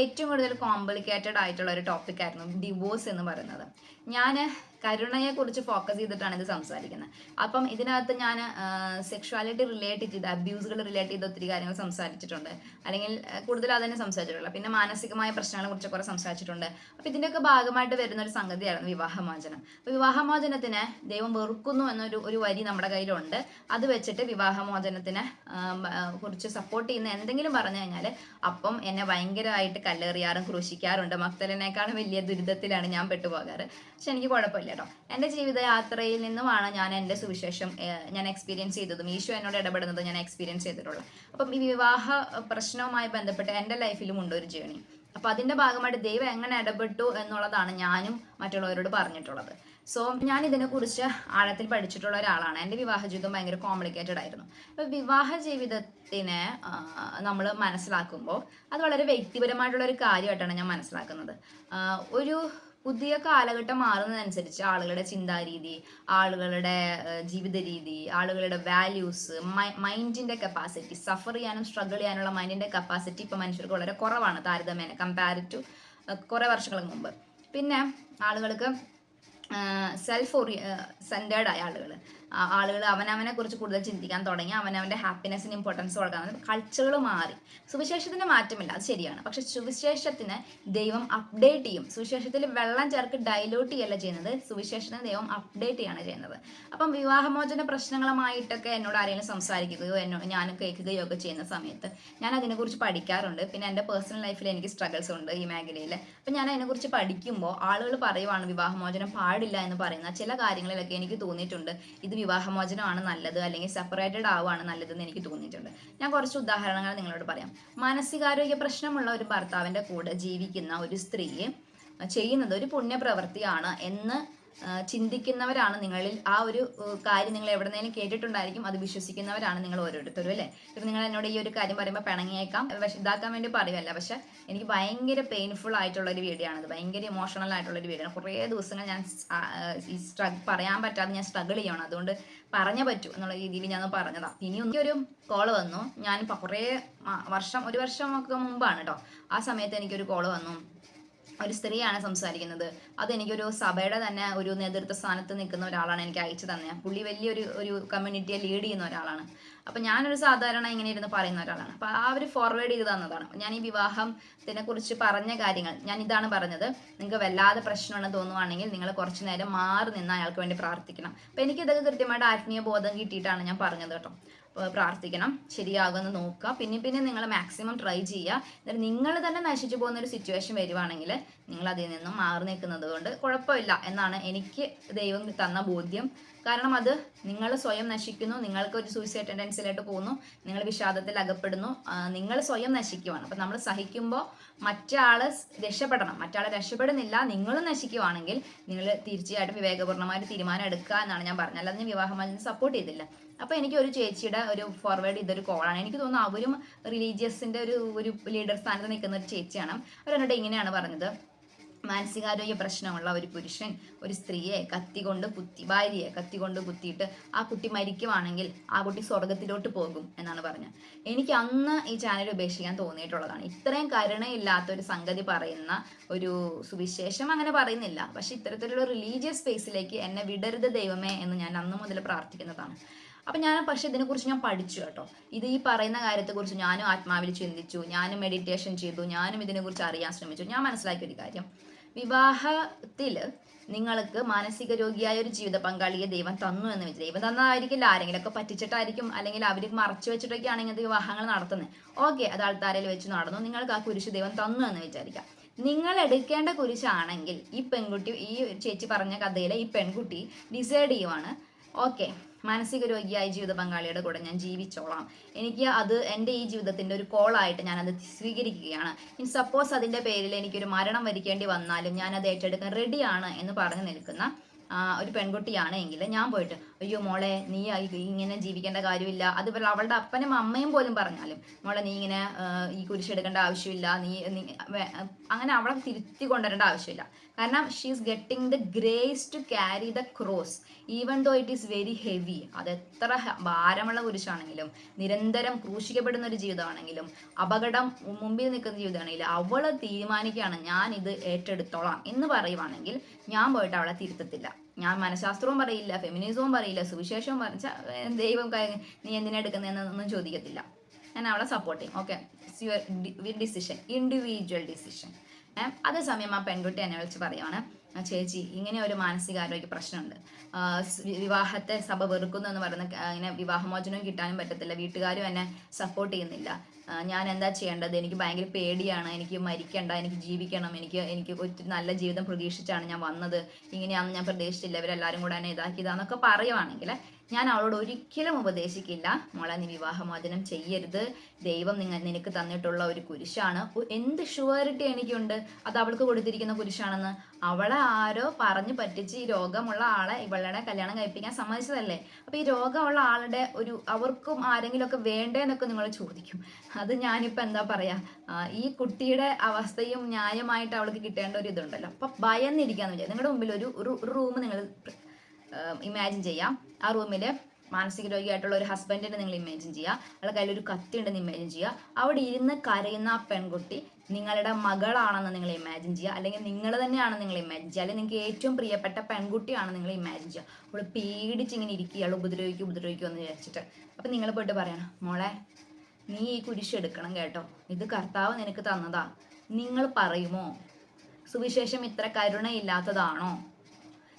ഏറ്റവും കൂടുതൽ കോംപ്ലിക്കേറ്റഡ് ആയിട്ടുള്ള ഒരു ടോപ്പിക് ആയിരുന്നു ഡിവോഴ്സ് എന്ന് പറയുന്നത്. ഞാൻ കരുണയെ കുറിച്ച് ഫോക്കസ് ചെയ്തിട്ടാണ് ഇത് സംസാരിക്കുന്നത്. അപ്പം ഇതിനകത്ത് ഞാൻ സെക്ഷുവാലിറ്റി റിലേറ്റ് ചെയ്ത് അബ്യൂസുകൾ റിലേറ്റ് ചെയ്ത് ഒത്തിരി കാര്യങ്ങൾ സംസാരിച്ചിട്ടുണ്ട്. അല്ലെങ്കിൽ കൂടുതൽ അതന്നെ സംസാരിച്ചിട്ടുള്ള. പിന്നെ മാനസികമായ പ്രശ്നങ്ങളെ കുറിച്ച് കുറെ സംസാരിച്ചിട്ടുണ്ട്. അപ്പം ഇതിന്റെയൊക്കെ ഭാഗമായിട്ട് വരുന്ന ഒരു സംഗതിയായിരുന്നു വിവാഹമോചനം. അപ്പോൾ വിവാഹമോചനത്തിന് ദൈവം വെറുക്കുന്നു എന്നൊരു ഒരു വരി നമ്മുടെ കയ്യിലുണ്ട്. അത് വെച്ചിട്ട് വിവാഹമോചനത്തിന് കുറിച്ച് സപ്പോർട്ട് ചെയ്യുന്ന എന്തെങ്കിലും പറഞ്ഞു കഴിഞ്ഞാൽ അപ്പം എന്നെ ഭയങ്കരമായിട്ട് കല്ലേറിയാറും ക്രൂശിക്കാറുണ്ട്. മക്തലിനേക്കാളും വലിയ ദുരിതത്തിലാണ് ഞാൻ പെട്ടുപോകാറ്. പക്ഷെ എനിക്ക് കുഴപ്പമില്ല കേട്ടോ എന്റെ ജീവിതയാത്രയിൽ നിന്നുമാണ് ഞാൻ എന്റെ സുവിശേഷം ഞാൻ എക്സ്പീരിയൻസ് ചെയ്തതും ഈശോ എന്നോട് ഇടപെടുന്നത് ഞാൻ എക്സ്പീരിയൻസ് ചെയ്തിട്ടുള്ളത് അപ്പം ഈ വിവാഹ പ്രശ്നവുമായി ബന്ധപ്പെട്ട് എന്റെ ലൈഫിലും ഉണ്ട് ഒരു ജേണി അപ്പോൾ അതിന്റെ ഭാഗമായിട്ട് ദൈവം എങ്ങനെ ഇടപെട്ടു എന്നുള്ളതാണ് ഞാനും മറ്റുള്ളവരോട് പറഞ്ഞിട്ടുള്ളത്. സോ ഞാൻ ഇതിനെക്കുറിച്ച് ആഴത്തിൽ പഠിച്ചിട്ടുള്ള ഒരാളാണ്. എന്റെ വിവാഹ ജീവിതം ഭയങ്കര കോംപ്ലിക്കേറ്റഡ് ആയിരുന്നു. അപ്പോൾ വിവാഹ ജീവിതത്തിനെ നമ്മൾ മനസ്സിലാക്കുമ്പോൾ അത് വളരെ വ്യക്തിപരമായിട്ടുള്ള ഒരു കാര്യമായിട്ടാണ് ഞാൻ മനസ്സിലാക്കുന്നത്. ഒരു പുതിയ കാലഘട്ടം മാറുന്നതനുസരിച്ച് ആളുകളുടെ ചിന്താരീതി ആളുകളുടെ ജീവിത രീതി ആളുകളുടെ വാല്യൂസ് മൈൻഡിന്റെ കപ്പാസിറ്റി സഫർ ചെയ്യാനും സ്ട്രഗിൾ ചെയ്യാനുള്ള മൈൻഡിന്റെ കപ്പാസിറ്റി ഇപ്പൊ മനുഷ്യർക്ക് വളരെ കുറവാണ് താരതമ്യേന കമ്പയർ ടു കുറേ വർഷങ്ങൾക്ക് മുമ്പ്. പിന്നെ ആളുകൾക്ക് സെൽഫ് ഓറിയ സെന്റേർഡ് ആയ ആളുകൾ ആളുകൾ അവനവനെ കുറിച്ച് കൂടുതൽ ചിന്തിക്കാൻ തുടങ്ങി അവനവന്റെ ഹാപ്പിനെസ്സിന് ഇമ്പോർട്ടൻസ് കൊടുക്കാൻ കൾച്ചറുകൾ മാറി. സുവിശേഷത്തിന് മാറ്റമില്ല അത് ശരിയാണ്. പക്ഷെ സുവിശേഷത്തിന് ദൈവം അപ്ഡേറ്റ് ചെയ്യും. സുവിശേഷത്തിൽ വെള്ളം ചേർക്ക് ഡൈലൂട്ട് ചെയ്യല്ല ചെയ്യുന്നത് സുവിശേഷത്തിന് ദൈവം അപ്ഡേറ്റ് ചെയ്യാണ് ചെയ്യുന്നത്. അപ്പം വിവാഹമോചന പ്രശ്നങ്ങളുമായിട്ടൊക്കെ എന്നോട് ആരെങ്കിലും സംസാരിക്കുകയോ എന്നോ ഞാൻ കേൾക്കുകയോ ഒക്കെ ചെയ്യുന്ന സമയത്ത് ഞാൻ അതിനെക്കുറിച്ച് പഠിക്കാറുണ്ട്. പിന്നെ എന്റെ പേഴ്സണൽ ലൈഫിൽ എനിക്ക് സ്ട്രഗിൾസ് ഉണ്ട് ഈ മേഖലയിൽ അപ്പം ഞാൻ അതിനെക്കുറിച്ച് പഠിക്കുമ്പോൾ ആളുകൾ പറയുവാണ് വിവാഹമോചനം പാടില്ല എന്ന് പറയുന്ന ചില കാര്യങ്ങളിലൊക്കെ എനിക്ക് തോന്നിയിട്ടുണ്ട്. ഇത് വിവാഹമോചനമാണ് നല്ലത് അല്ലെങ്കിൽ സെപ്പറേറ്റഡ് ആവുകയാണ് നല്ലതെന്ന് എനിക്ക് തോന്നിയിട്ടുണ്ട്. ഞാൻ കുറച്ച് ഉദാഹരണങ്ങൾ നിങ്ങളോട് പറയാം. മാനസികാരോഗ്യ പ്രശ്നമുള്ള ഒരു ഭർത്താവിന്റെ കൂടെ ജീവിക്കുന്ന ഒരു സ്ത്രീയെ ചെയ്യുന്നത് ഒരു പുണ്യപ്രവൃത്തിയാണ് എന്ന് ചിന്തിക്കുന്നവരാണ് നിങ്ങളിൽ ആ ഒരു കാര്യം നിങ്ങൾ എവിടെന്നെങ്കിലും കേട്ടിട്ടുണ്ടായിരിക്കും അത് വിശ്വസിക്കുന്നവരാണ് നിങ്ങൾ ഓരോരുത്തരും അല്ലേ? ഇപ്പം നിങ്ങൾ എന്നോട് ഈ ഒരു കാര്യം പറയുമ്പോൾ പിണങ്ങിയേക്കാം പക്ഷെ ഇതാക്കാൻ വേണ്ടി പറയുമല്ല പക്ഷെ എനിക്ക് ഭയങ്കര പെയിൻഫുൾ ആയിട്ടുള്ള ഒരു വീഡിയോ ആണത്. ഭയങ്കര ഇമോഷണൽ ആയിട്ടുള്ള ഒരു വീഡിയോ ആണ്. കുറേ ദിവസങ്ങൾ ഞാൻ ഈ സ്ട്രഗ് പറയാൻ പറ്റാതെ ഞാൻ സ്ട്രഗിൾ ചെയ്യണം അതുകൊണ്ട് പറഞ്ഞേ പറ്റൂ എന്നുള്ള രീതിയിൽ ഞാൻ പറഞ്ഞതാണ് ഇനി ഒരു കോൾ വന്നു. ഞാൻ കുറേ വർഷം ഒരു വർഷമൊക്കെ മുമ്പാണ് കേട്ടോ ആ സമയത്ത് എനിക്കൊരു കോൾ വന്നു. ഒരു സ്ത്രീയാണ് സംസാരിക്കുന്നത്. അതെനിക്കൊരു സഭയുടെ തന്നെ ഒരു നേതൃത്വ സ്ഥാനത്ത് നിൽക്കുന്ന ഒരാളാണ് എനിക്ക് അയച്ചു തന്നെ പുള്ളി വലിയൊരു ഒരു കമ്മ്യൂണിറ്റിയെ ലീഡ് ചെയ്യുന്ന ഒരാളാണ്. അപ്പം ഞാനൊരു സാധാരണ ഇങ്ങനെ ഇരുന്ന് പറയുന്ന ഒരാളാണ്. അപ്പം ആ ഒരു ഫോർവേഡ് ചെയ്ത് തന്നതാണ്. ഞാൻ ഈ വിവാഹത്തിനെ കുറിച്ച് പറഞ്ഞ കാര്യങ്ങൾ ഞാൻ ഇതാണ് പറഞ്ഞത്. നിങ്ങൾക്ക് വല്ലാതെ പ്രശ്നമാണ് തോന്നുവാണെങ്കിൽ നിങ്ങൾ കുറച്ച് നേരം മാറി നിന്ന് അയാൾക്ക് വേണ്ടി പ്രാർത്ഥിക്കണം. അപ്പം എനിക്കിതൊക്കെ കൃത്യമായിട്ട് ആത്മീയ ബോധം കിട്ടിയിട്ടാണ് ഞാൻ പറഞ്ഞത് കേട്ടോ. അപ്പോൾ പ്രാർത്ഥിക്കണം. ശരിയാകുമെന്ന് നോക്കുക. പിന്നെ പിന്നെ നിങ്ങൾ മാക്സിമം ട്രൈ ചെയ്യുക. എന്നിട്ട് നിങ്ങൾ തന്നെ നശിച്ചു പോകുന്ന ഒരു സിറ്റുവേഷൻ വരുവാണെങ്കിൽ നിങ്ങൾ അതിൽ നിന്നും മാറി നിൽക്കുന്നത് കൊണ്ട് കുഴപ്പമില്ല എന്നാണ് എനിക്ക് ദൈവം തന്ന ബോധ്യം. കാരണം അത് നിങ്ങൾ സ്വയം നശിക്കുന്നു നിങ്ങൾക്ക് ഒരു സൂയിസൈഡ് ടെൻഡൻസിലായിട്ട് പോകുന്നു നിങ്ങൾ വിഷാദത്തിൽ അകപ്പെടുന്നു നിങ്ങൾ സ്വയം നശിക്കുവാണ്. അപ്പം നമ്മൾ സഹിക്കുമ്പോൾ മറ്റാൾ രക്ഷപ്പെടണം. മറ്റാൾ രക്ഷപ്പെടുന്നില്ല നിങ്ങളും നശിക്കുവാണെങ്കിൽ നിങ്ങൾ തീർച്ചയായിട്ടും വിവേകപൂർണമായ ഒരു തീരുമാനം എടുക്കുക എന്നാണ് ഞാൻ പറഞ്ഞത്. അല്ലാതെ വിവാഹമോചനം സപ്പോർട്ട് ചെയ്തില്ല. അപ്പോൾ എനിക്ക് ഒരു ചേച്ചിയുടെ ഒരു ഫോർവേഡ് ഇതൊരു കോളാണ് എനിക്ക് തോന്നുന്നു അവരും റിലീജിയസിന്റെ ഒരു ഒരു ലീഡർ സ്ഥാനത്ത് നിൽക്കുന്ന ഒരു ചേച്ചിയാണ്. അവരെന്നോട് ഇങ്ങനെയാണ് പറഞ്ഞത്. മാനസികാരോഗ്യ പ്രശ്നമുള്ള ഒരു പുരുഷൻ ഒരു സ്ത്രീയെ കത്തികൊണ്ട് കുത്തി ഭാര്യയെ കത്തികൊണ്ട് കുത്തിയിട്ട് ആ കുട്ടി മരിക്കുവാണെങ്കിൽ ആ കുട്ടി സ്വർഗത്തിലോട്ട് പോകും എന്നാണ് പറഞ്ഞത്. എനിക്ക് അന്ന് ഈ ചാനൽ ഉപേക്ഷിക്കാൻ തോന്നിയിട്ടുള്ളതാണ്. ഇത്രയും കരുണയില്ലാത്ത ഒരു സംഗതി പറയുന്ന ഒരു സുവിശേഷം അങ്ങനെ പറയുന്നില്ല. പക്ഷെ ഇത്തരത്തിലുള്ള റിലീജിയസ് സ്പേസിലേക്ക് എന്നെ വിടരുത് ദൈവമേ എന്ന് ഞാൻ അന്ന് മുതൽ പ്രാർത്ഥിക്കുന്നതാണ്. അപ്പം ഞാൻ പക്ഷേ ഇതിനെക്കുറിച്ച് ഞാൻ പഠിച്ചു കേട്ടോ. ഇത് ഈ പറയുന്ന കാര്യത്തെക്കുറിച്ച് ഞാനും ആത്മാവിൽ ചിന്തിച്ചു ഞാനും മെഡിറ്റേഷൻ ചെയ്തു ഞാനും ഇതിനെക്കുറിച്ച് അറിയാൻ ശ്രമിച്ചു. ഞാൻ മനസ്സിലാക്കിയ ഒരു കാര്യം. വിവാഹത്തിൽ നിങ്ങൾക്ക് മാനസിക രോഗിയായ ഒരു ജീവിത പങ്കാളിയെ ദൈവം തന്നു എന്ന് വെച്ചാൽ ദൈവം തന്നതായിരിക്കില്ല ആരെങ്കിലുമൊക്കെ പറ്റിച്ചിട്ടായിരിക്കും അല്ലെങ്കിൽ അവർ മറച്ചു വെച്ചിട്ടൊക്കെയാണ് ഇങ്ങനത്തെ വിവാഹങ്ങൾ നടത്തുന്നത് ഓക്കെ അത് ആൾത്താരയിൽ വെച്ച് നടന്നു. നിങ്ങൾക്ക് ആ കുരിശ് ദൈവം തന്നു എന്ന് വിചാരിക്കാം. നിങ്ങൾ എടുക്കേണ്ട കുരിശാണെങ്കിൽ ഈ പെൺകുട്ടി ഈ ചേച്ചി പറഞ്ഞ കഥയിലെ ഈ പെൺകുട്ടി ഡിസൈഡ് ചെയ്യുവാണ്. ഓക്കെ. മാനസിക രോഗിയായ ജീവിത പങ്കാളിയുടെ കൂടെ ഞാൻ ജീവിച്ചോളാം. എനിക്ക് അത് എന്റെ ഈ ജീവിതത്തിന്റെ ഒരു കോളായിട്ട് ഞാനത് സ്വീകരിക്കുകയാണ്. ഇനി സപ്പോസ് അതിന്റെ പേരിൽ എനിക്കൊരു മരണം വരിക്കേണ്ടി വന്നാലും ഞാൻ അത് ഏറ്റെടുക്കാൻ റെഡിയാണ് എന്ന് പറഞ്ഞു നിൽക്കുന്ന ഒരു പെൺകുട്ടിയാണ് എങ്കിൽ ഞാൻ പോയിട്ട് അയ്യോ മോളെ നീ ഇങ്ങനെ ജീവിക്കേണ്ട കാര്യമില്ല. അതുപോലെ അവളുടെ അപ്പനും അമ്മയും പോലും പറഞ്ഞാലും മോളെ നീ ഇങ്ങനെ ഈ കുരിശെടുക്കേണ്ട ആവശ്യമില്ല. നീ അങ്ങനെ അവളെ തിരുത്തി കൊണ്ടുവരേണ്ട ആവശ്യമില്ല. കാരണം she is getting the grace to carry the cross even though it is very heavy അത് എത്ര ഭാരമുള്ള കുരിശാണെങ്കിലും നിരന്തരം ക്രൂശിക്കപ്പെടുന്ന ഒരു ജീവിതമാണെങ്കിലും അപകടം മുമ്പിൽ നിൽക്കുന്ന ജീവിതമാണെങ്കിലും അവൾ തീരുമാനിക്കുകയാണ് ഞാൻ ഇത് ഏറ്റെടുത്തോളാം എന്ന് പറയുവാണെങ്കിൽ ഞാൻ പോയിട്ട് അവളെ തിരുത്തത്തില്ല. ഞാൻ മനഃശാസ്ത്രവും പറയില്ല ഫെമിനിസവും പറയില്ല സുവിശേഷവും പറഞ്ഞ ദൈവം നീ എന്തിനാ എടുക്കുന്നതെന്നൊന്നും ചോദിക്കത്തില്ല. ഞാൻ അവളെ സപ്പോർട്ട് ചെയ്യും. Okay your decision individual decision അതേസമയം ആ പെൺകുട്ടി എന്നെ വിളിച്ച് പറയുവാണ് "ആ ചേച്ചി ഇങ്ങനെ ഒരു മാനസികാരോഗ്യ പ്രശ്നമുണ്ട്. വിവാഹത്തെ സഭ വെറുക്കുന്നു എന്ന് പറയുന്ന ഇങ്ങനെ വിവാഹമോചനം കിട്ടാനും പറ്റത്തില്ല വീട്ടുകാരും എന്നെ സപ്പോർട്ട് ചെയ്യുന്നില്ല. ഞാൻ എന്താ ചെയ്യേണ്ടത്? എനിക്ക് ഭയങ്കര പേടിയാണ്. എനിക്ക് മരിക്കണ്ട. എനിക്ക് ജീവിക്കണം. എനിക്ക് എനിക്ക് ഒത്തിരി നല്ല ജീവിതം പ്രതീക്ഷിച്ചാണ് ഞാൻ വന്നത്. ഇങ്ങനെയാണെന്ന് ഞാൻ പ്രതീക്ഷിച്ചില്ല. ഇവരെല്ലാരും കൂടെ എന്നെ ഇതാക്കിയതാന്നൊക്കെ പറയുവാണെങ്കിൽ ഞാൻ അവളോട് ഒരിക്കലും ഉപദേശിക്കില്ല. മോളെ നീ വിവാഹമോചനം ചെയ്യരുത്. ദൈവം നിങ്ങൾ നിനക്ക് തന്നിട്ടുള്ള ഒരു കുരിശാണ്. എന്ത് ഷുവറിറ്റി എനിക്കുണ്ട്? അത് അവൾക്ക് കൊടുത്തിരിക്കുന്ന കുരിശാണെന്ന്. അവളെ ആരോ പറഞ്ഞു പറ്റിച്ച് ഈ രോഗമുള്ള ആളെ ഇവളുടെ കല്യാണം കഴിപ്പിക്കാൻ സമ്മതിച്ചതല്ലേ? അപ്പൊ ഈ രോഗമുള്ള ആളുടെ ഒരു അവർക്കും ആരെങ്കിലും ഒക്കെ വേണ്ടേന്നൊക്കെ നിങ്ങൾ ചോദിക്കും. അത് ഞാനിപ്പോ എന്താ പറയാ? ഈ കുട്ടിയുടെ അവസ്ഥയും ന്യായമായിട്ട് അവൾക്ക് കിട്ടേണ്ട ഒരു ഇതുണ്ടല്ലോ. അപ്പൊ ഭയന്നിരിക്കാന്ന് വിചാരിച്ചു നിങ്ങളുടെ മുമ്പിൽ ഒരു റൂം നിങ്ങൾ ഇമാജിൻ ചെയ്യാം. ആ റൂമിൽ മാനസിക രോഗിയായിട്ടുള്ള ഒരു ഹസ്ബൻഡിനെ നിങ്ങൾ ഇമേജിൻ ചെയ്യുക. അയാളുടെ കയ്യിൽ ഒരു കത്തി ഉണ്ടെന്ന് ഇമേജിൻ ചെയ്യുക. അവിടെ ഇരുന്ന് കരയുന്ന ആ പെൺകുട്ടി നിങ്ങളുടെ മകളാണെന്ന് നിങ്ങൾ ഇമാജിൻ ചെയ്യുക. അല്ലെങ്കിൽ നിങ്ങൾ തന്നെയാണ് നിങ്ങൾ ഇമാജിൻ ചെയ്യുക. അല്ലെങ്കിൽ നിങ്ങൾക്ക് ഏറ്റവും പ്രിയപ്പെട്ട പെൺകുട്ടിയാണ് നിങ്ങൾ ഇമാജിൻ ചെയ്യുക. അവൾ പേടിച്ച് ഇങ്ങനെ ഇരിക്കുക. അവൾ ഉപദ്രവിക്കും ഉപദ്രവിക്കും എന്ന് വിചാരിച്ചിട്ട്. അപ്പം നിങ്ങൾ പോയിട്ട് പറയണം മോളെ നീ ഈ കുരിശ് എടുക്കണം കേട്ടോ. ഇത് കർത്താവ് നിനക്ക് തന്നതാ. നിങ്ങൾ പറയുമോ? സുവിശേഷം ഇത്ര കരുണയില്ലാത്തതാണോ?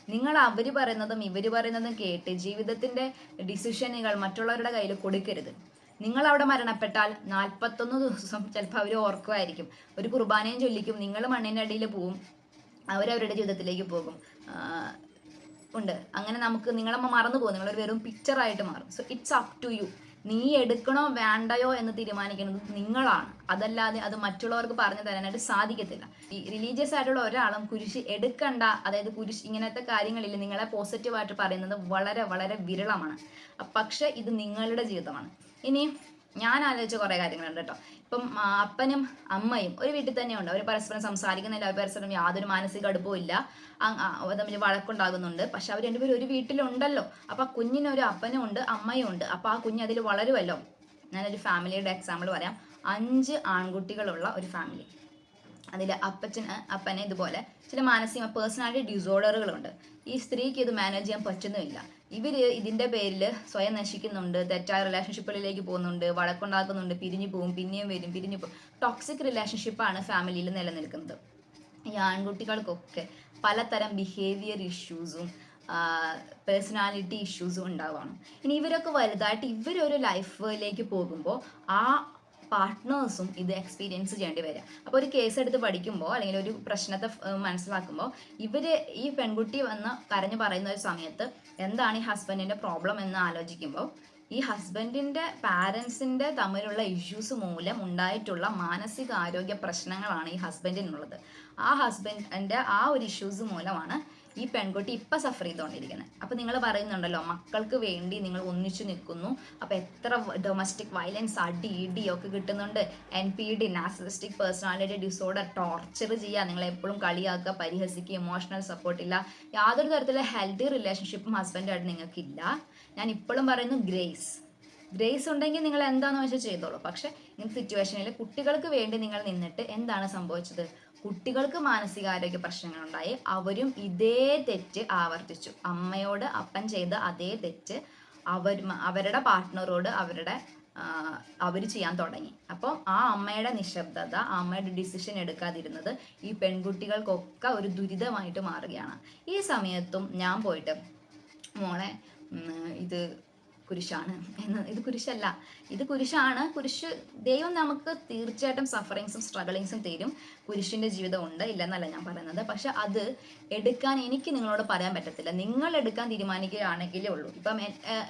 നിങ്ങൾ അവർ പറയുന്നതും ഇവർ പറയുന്നതും കേട്ട് ജീവിതത്തിന്റെ ഡിസിഷനുകൾ മറ്റുള്ളവരുടെ കയ്യിൽ കൊടുക്കരുത്. നിങ്ങൾ അവിടെ മരണപ്പെട്ടാൽ നാൽപ്പത്തൊന്ന് ദിവസം ചിലപ്പോൾ അവർ ഓർക്കുമായിരിക്കും. ഒരു കുർബാനയും ചൊല്ലിക്കും. നിങ്ങൾ മണ്ണിന്റെ അടിയിൽ പോവും. അവരവരുടെ ജീവിതത്തിലേക്ക് പോകും. ഉണ്ട്. അങ്ങനെ നമുക്ക് നിങ്ങളമ്മ മറന്നു പോകും. നിങ്ങളൊരു വെറും പിക്ചറായിട്ട് മാറും. So it's up to you നീ എടുക്കണോ വേണ്ടയോ എന്ന് തീരുമാനിക്കുന്നത് നിങ്ങളാണ്. അതല്ലാതെ അത് മറ്റുള്ളവർക്ക് പറഞ്ഞു തരാനായിട്ട് സാധിക്കത്തില്ല. ഈ റിലീജിയസ് ആയിട്ടുള്ള ഒരാളും കുരിശ് എടുക്കണ്ട അതായത് കുരിശ് ഇങ്ങനത്തെ കാര്യങ്ങളിൽ നിങ്ങളെ പോസിറ്റീവായിട്ട് പറയുന്നത് വളരെ വളരെ വിരളമാണ്. പക്ഷെ ഇത് നിങ്ങളുടെ ജീവിതമാണ്. ഇനി ഞാൻ ആലോചിച്ച കുറേ കാര്യങ്ങളുണ്ട് കേട്ടോ. ഇപ്പം അപ്പനും അമ്മയും ഒരു വീട്ടിൽ തന്നെയുണ്ട് അവർ പരസ്പരം സംസാരിക്കുന്നില്ല. അവർ പരസ്പരം യാതൊരു മാനസിക അടുപ്പവും ഇല്ല. തമ്മിൽ വഴക്കുണ്ടാകുന്നുണ്ട്. പക്ഷെ അവർ രണ്ടുപേരും ഒരു വീട്ടിലുണ്ടല്ലോ. അപ്പൊ ആ കുഞ്ഞിനൊരു അപ്പനും ഉണ്ട് അമ്മയും ഉണ്ട്. അപ്പൊ ആ കുഞ്ഞ് അതിൽ വളരുമല്ലോ ഞാനൊരു ഫാമിലിയുടെ എക്സാമ്പിൾ പറയാം. അഞ്ച് ആൺകുട്ടികളുള്ള ഒരു ഫാമിലി അതിൽ അപ്പച്ചന് അപ്പനെ ഇതുപോലെ ചില മാനസിക പേഴ്സണാലിറ്റി ഡിസോർഡറുകളുണ്ട് ഈ സ്ത്രീക്ക് ഇത് മാനേജ് ചെയ്യാൻ പറ്റുന്നുമില്ല. ഇവർ ഇതിന്റെ പേരിൽ സ്വയം നശിക്കുന്നുണ്ട് തെറ്റായ റിലേഷൻഷിപ്പുകളിലേക്ക് പോകുന്നുണ്ട് വഴക്കുണ്ടാക്കുന്നുണ്ട് പിരിഞ്ഞു പോകും പിന്നെയും വരും പിരിഞ്ഞു പോകും. ടോക്സിക് റിലേഷൻഷിപ്പാണ് ഫാമിലിയിൽ നിലനിൽക്കുന്നത്. ഈ ആൺകുട്ടികൾക്കൊക്കെ പലതരം ബിഹേവിയർ ഇഷ്യൂസും പേഴ്സണാലിറ്റി ഇഷ്യൂസും ഉണ്ടാവുകയാണ് ഇനി ഇവരൊക്കെ വലുതായിട്ട് ഇവരൊരു ലൈഫിലേക്ക് പോകുമ്പോൾ ആ പാർട്ട്നേഴ്സും ഇത് എക്സ്പീരിയൻസ് ചെയ്യേണ്ടി വരിക. അപ്പോൾ ഒരു കേസ് എടുത്ത് പഠിക്കുമ്പോൾ അല്ലെങ്കിൽ ഒരു പ്രശ്നത്തെ മനസ്സിലാക്കുമ്പോൾ ഇവർ ഈ പെൺകുട്ടി വന്ന് കരഞ്ഞു പറയുന്ന ഒരു സമയത്ത് എന്താണ് ഈ ഹസ്ബൻഡിന്റെ പ്രോബ്ലം എന്ന് ആലോചിക്കുമ്പോൾ ഈ ഹസ്ബൻഡിന്റെ പാരൻസിന്റെ തമ്മിലുള്ള ഇഷ്യൂസ് മൂലം ഉണ്ടായിട്ടുള്ള മാനസികാരോഗ്യ പ്രശ്നങ്ങളാണ് ഈ ഹസ്ബൻഡിനുള്ളത് ആ ഹസ്ബൻഡിന്റെ ആ ഒരു ഇഷ്യൂസ് മൂലമാണ് ഈ പെൺകുട്ടി ഇപ്പൊ സഫർ ചെയ്തുകൊണ്ടിരിക്കുന്നത് അപ്പോൾ നിങ്ങൾ പറയുന്നുണ്ടല്ലോ മക്കൾക്ക് വേണ്ടി നിങ്ങൾ ഒന്നിച്ചു നിൽക്കുന്നു അപ്പോൾ എത്ര ഡൊമസ്റ്റിക് വയലൻസ് അടി ഇടി ഒക്കെ കിട്ടുന്നുണ്ട്. N P D narcissistic personality disorder torture ചെയ്യുക നിങ്ങൾ എപ്പോഴും കളിയാക്കുക പരിഹസിക്കുക ഇമോഷണൽ സപ്പോർട്ട് ഇല്ല. യാതൊരു തരത്തിലുള്ള ഹെൽത്തി റിലേഷൻഷിപ്പും ഹസ്ബൻഡായിട്ട് നിങ്ങൾക്കില്ല. ഞാൻ ഇപ്പോഴും പറയുന്നു ഗ്രേസ് ഗ്രേസ് ഉണ്ടെങ്കിൽ നിങ്ങൾ എന്താണെന്ന് വെച്ചാൽ ചെയ്തോളൂ. പക്ഷേ ഇങ്ങനത്തെ സിറ്റുവേഷനിൽ കുട്ടികൾക്ക് വേണ്ടി നിങ്ങൾ നിന്നിട്ട് എന്താണ് സംഭവിച്ചത്? കുട്ടികൾക്ക് മാനസികാരോഗ്യ പ്രശ്നങ്ങളുണ്ടായി. അവരും ഇതേ തെറ്റ് ആവർത്തിച്ചു. അമ്മയോട് അപ്പൻ ചെയ്ത അതേ തെറ്റ് അവർ അവരുടെ പാർട്ട്ണറോട് അവരുടെ അവർ ചെയ്യാൻ തുടങ്ങി. അപ്പോൾ ആ അമ്മയുടെ നിശബ്ദത ആ അമ്മയുടെ ഡിസിഷൻ എടുക്കാതിരുന്നത് ഈ പെൺകുട്ടികൾക്കൊക്കെ ഒരു ദുരിതമായിട്ട് മാറുകയാണ്. ഈ സമയത്തും ഞാൻ പോയിട്ട് മോളെ ഇത് കുരിശാണ്. എന്ന് ഇത് കുരിശല്ല. ഇത് കുരിശാണ്. കുരിശ് ദൈവം നമുക്ക് തീർച്ചയായിട്ടും സഫറിങ്സും സ്ട്രഗിളിങ്സും തരും. കുരിശിന്റെ ജീവിതം ഉണ്ട് ഇല്ലെന്നല്ല ഞാൻ പറയുന്നത്. പക്ഷെ അത് എടുക്കാൻ എനിക്ക് നിങ്ങളോട് പറയാൻ പറ്റത്തില്ല. നിങ്ങൾ എടുക്കാൻ തീരുമാനിക്കുകയാണെങ്കിലേ ഉള്ളൂ. ഇപ്പം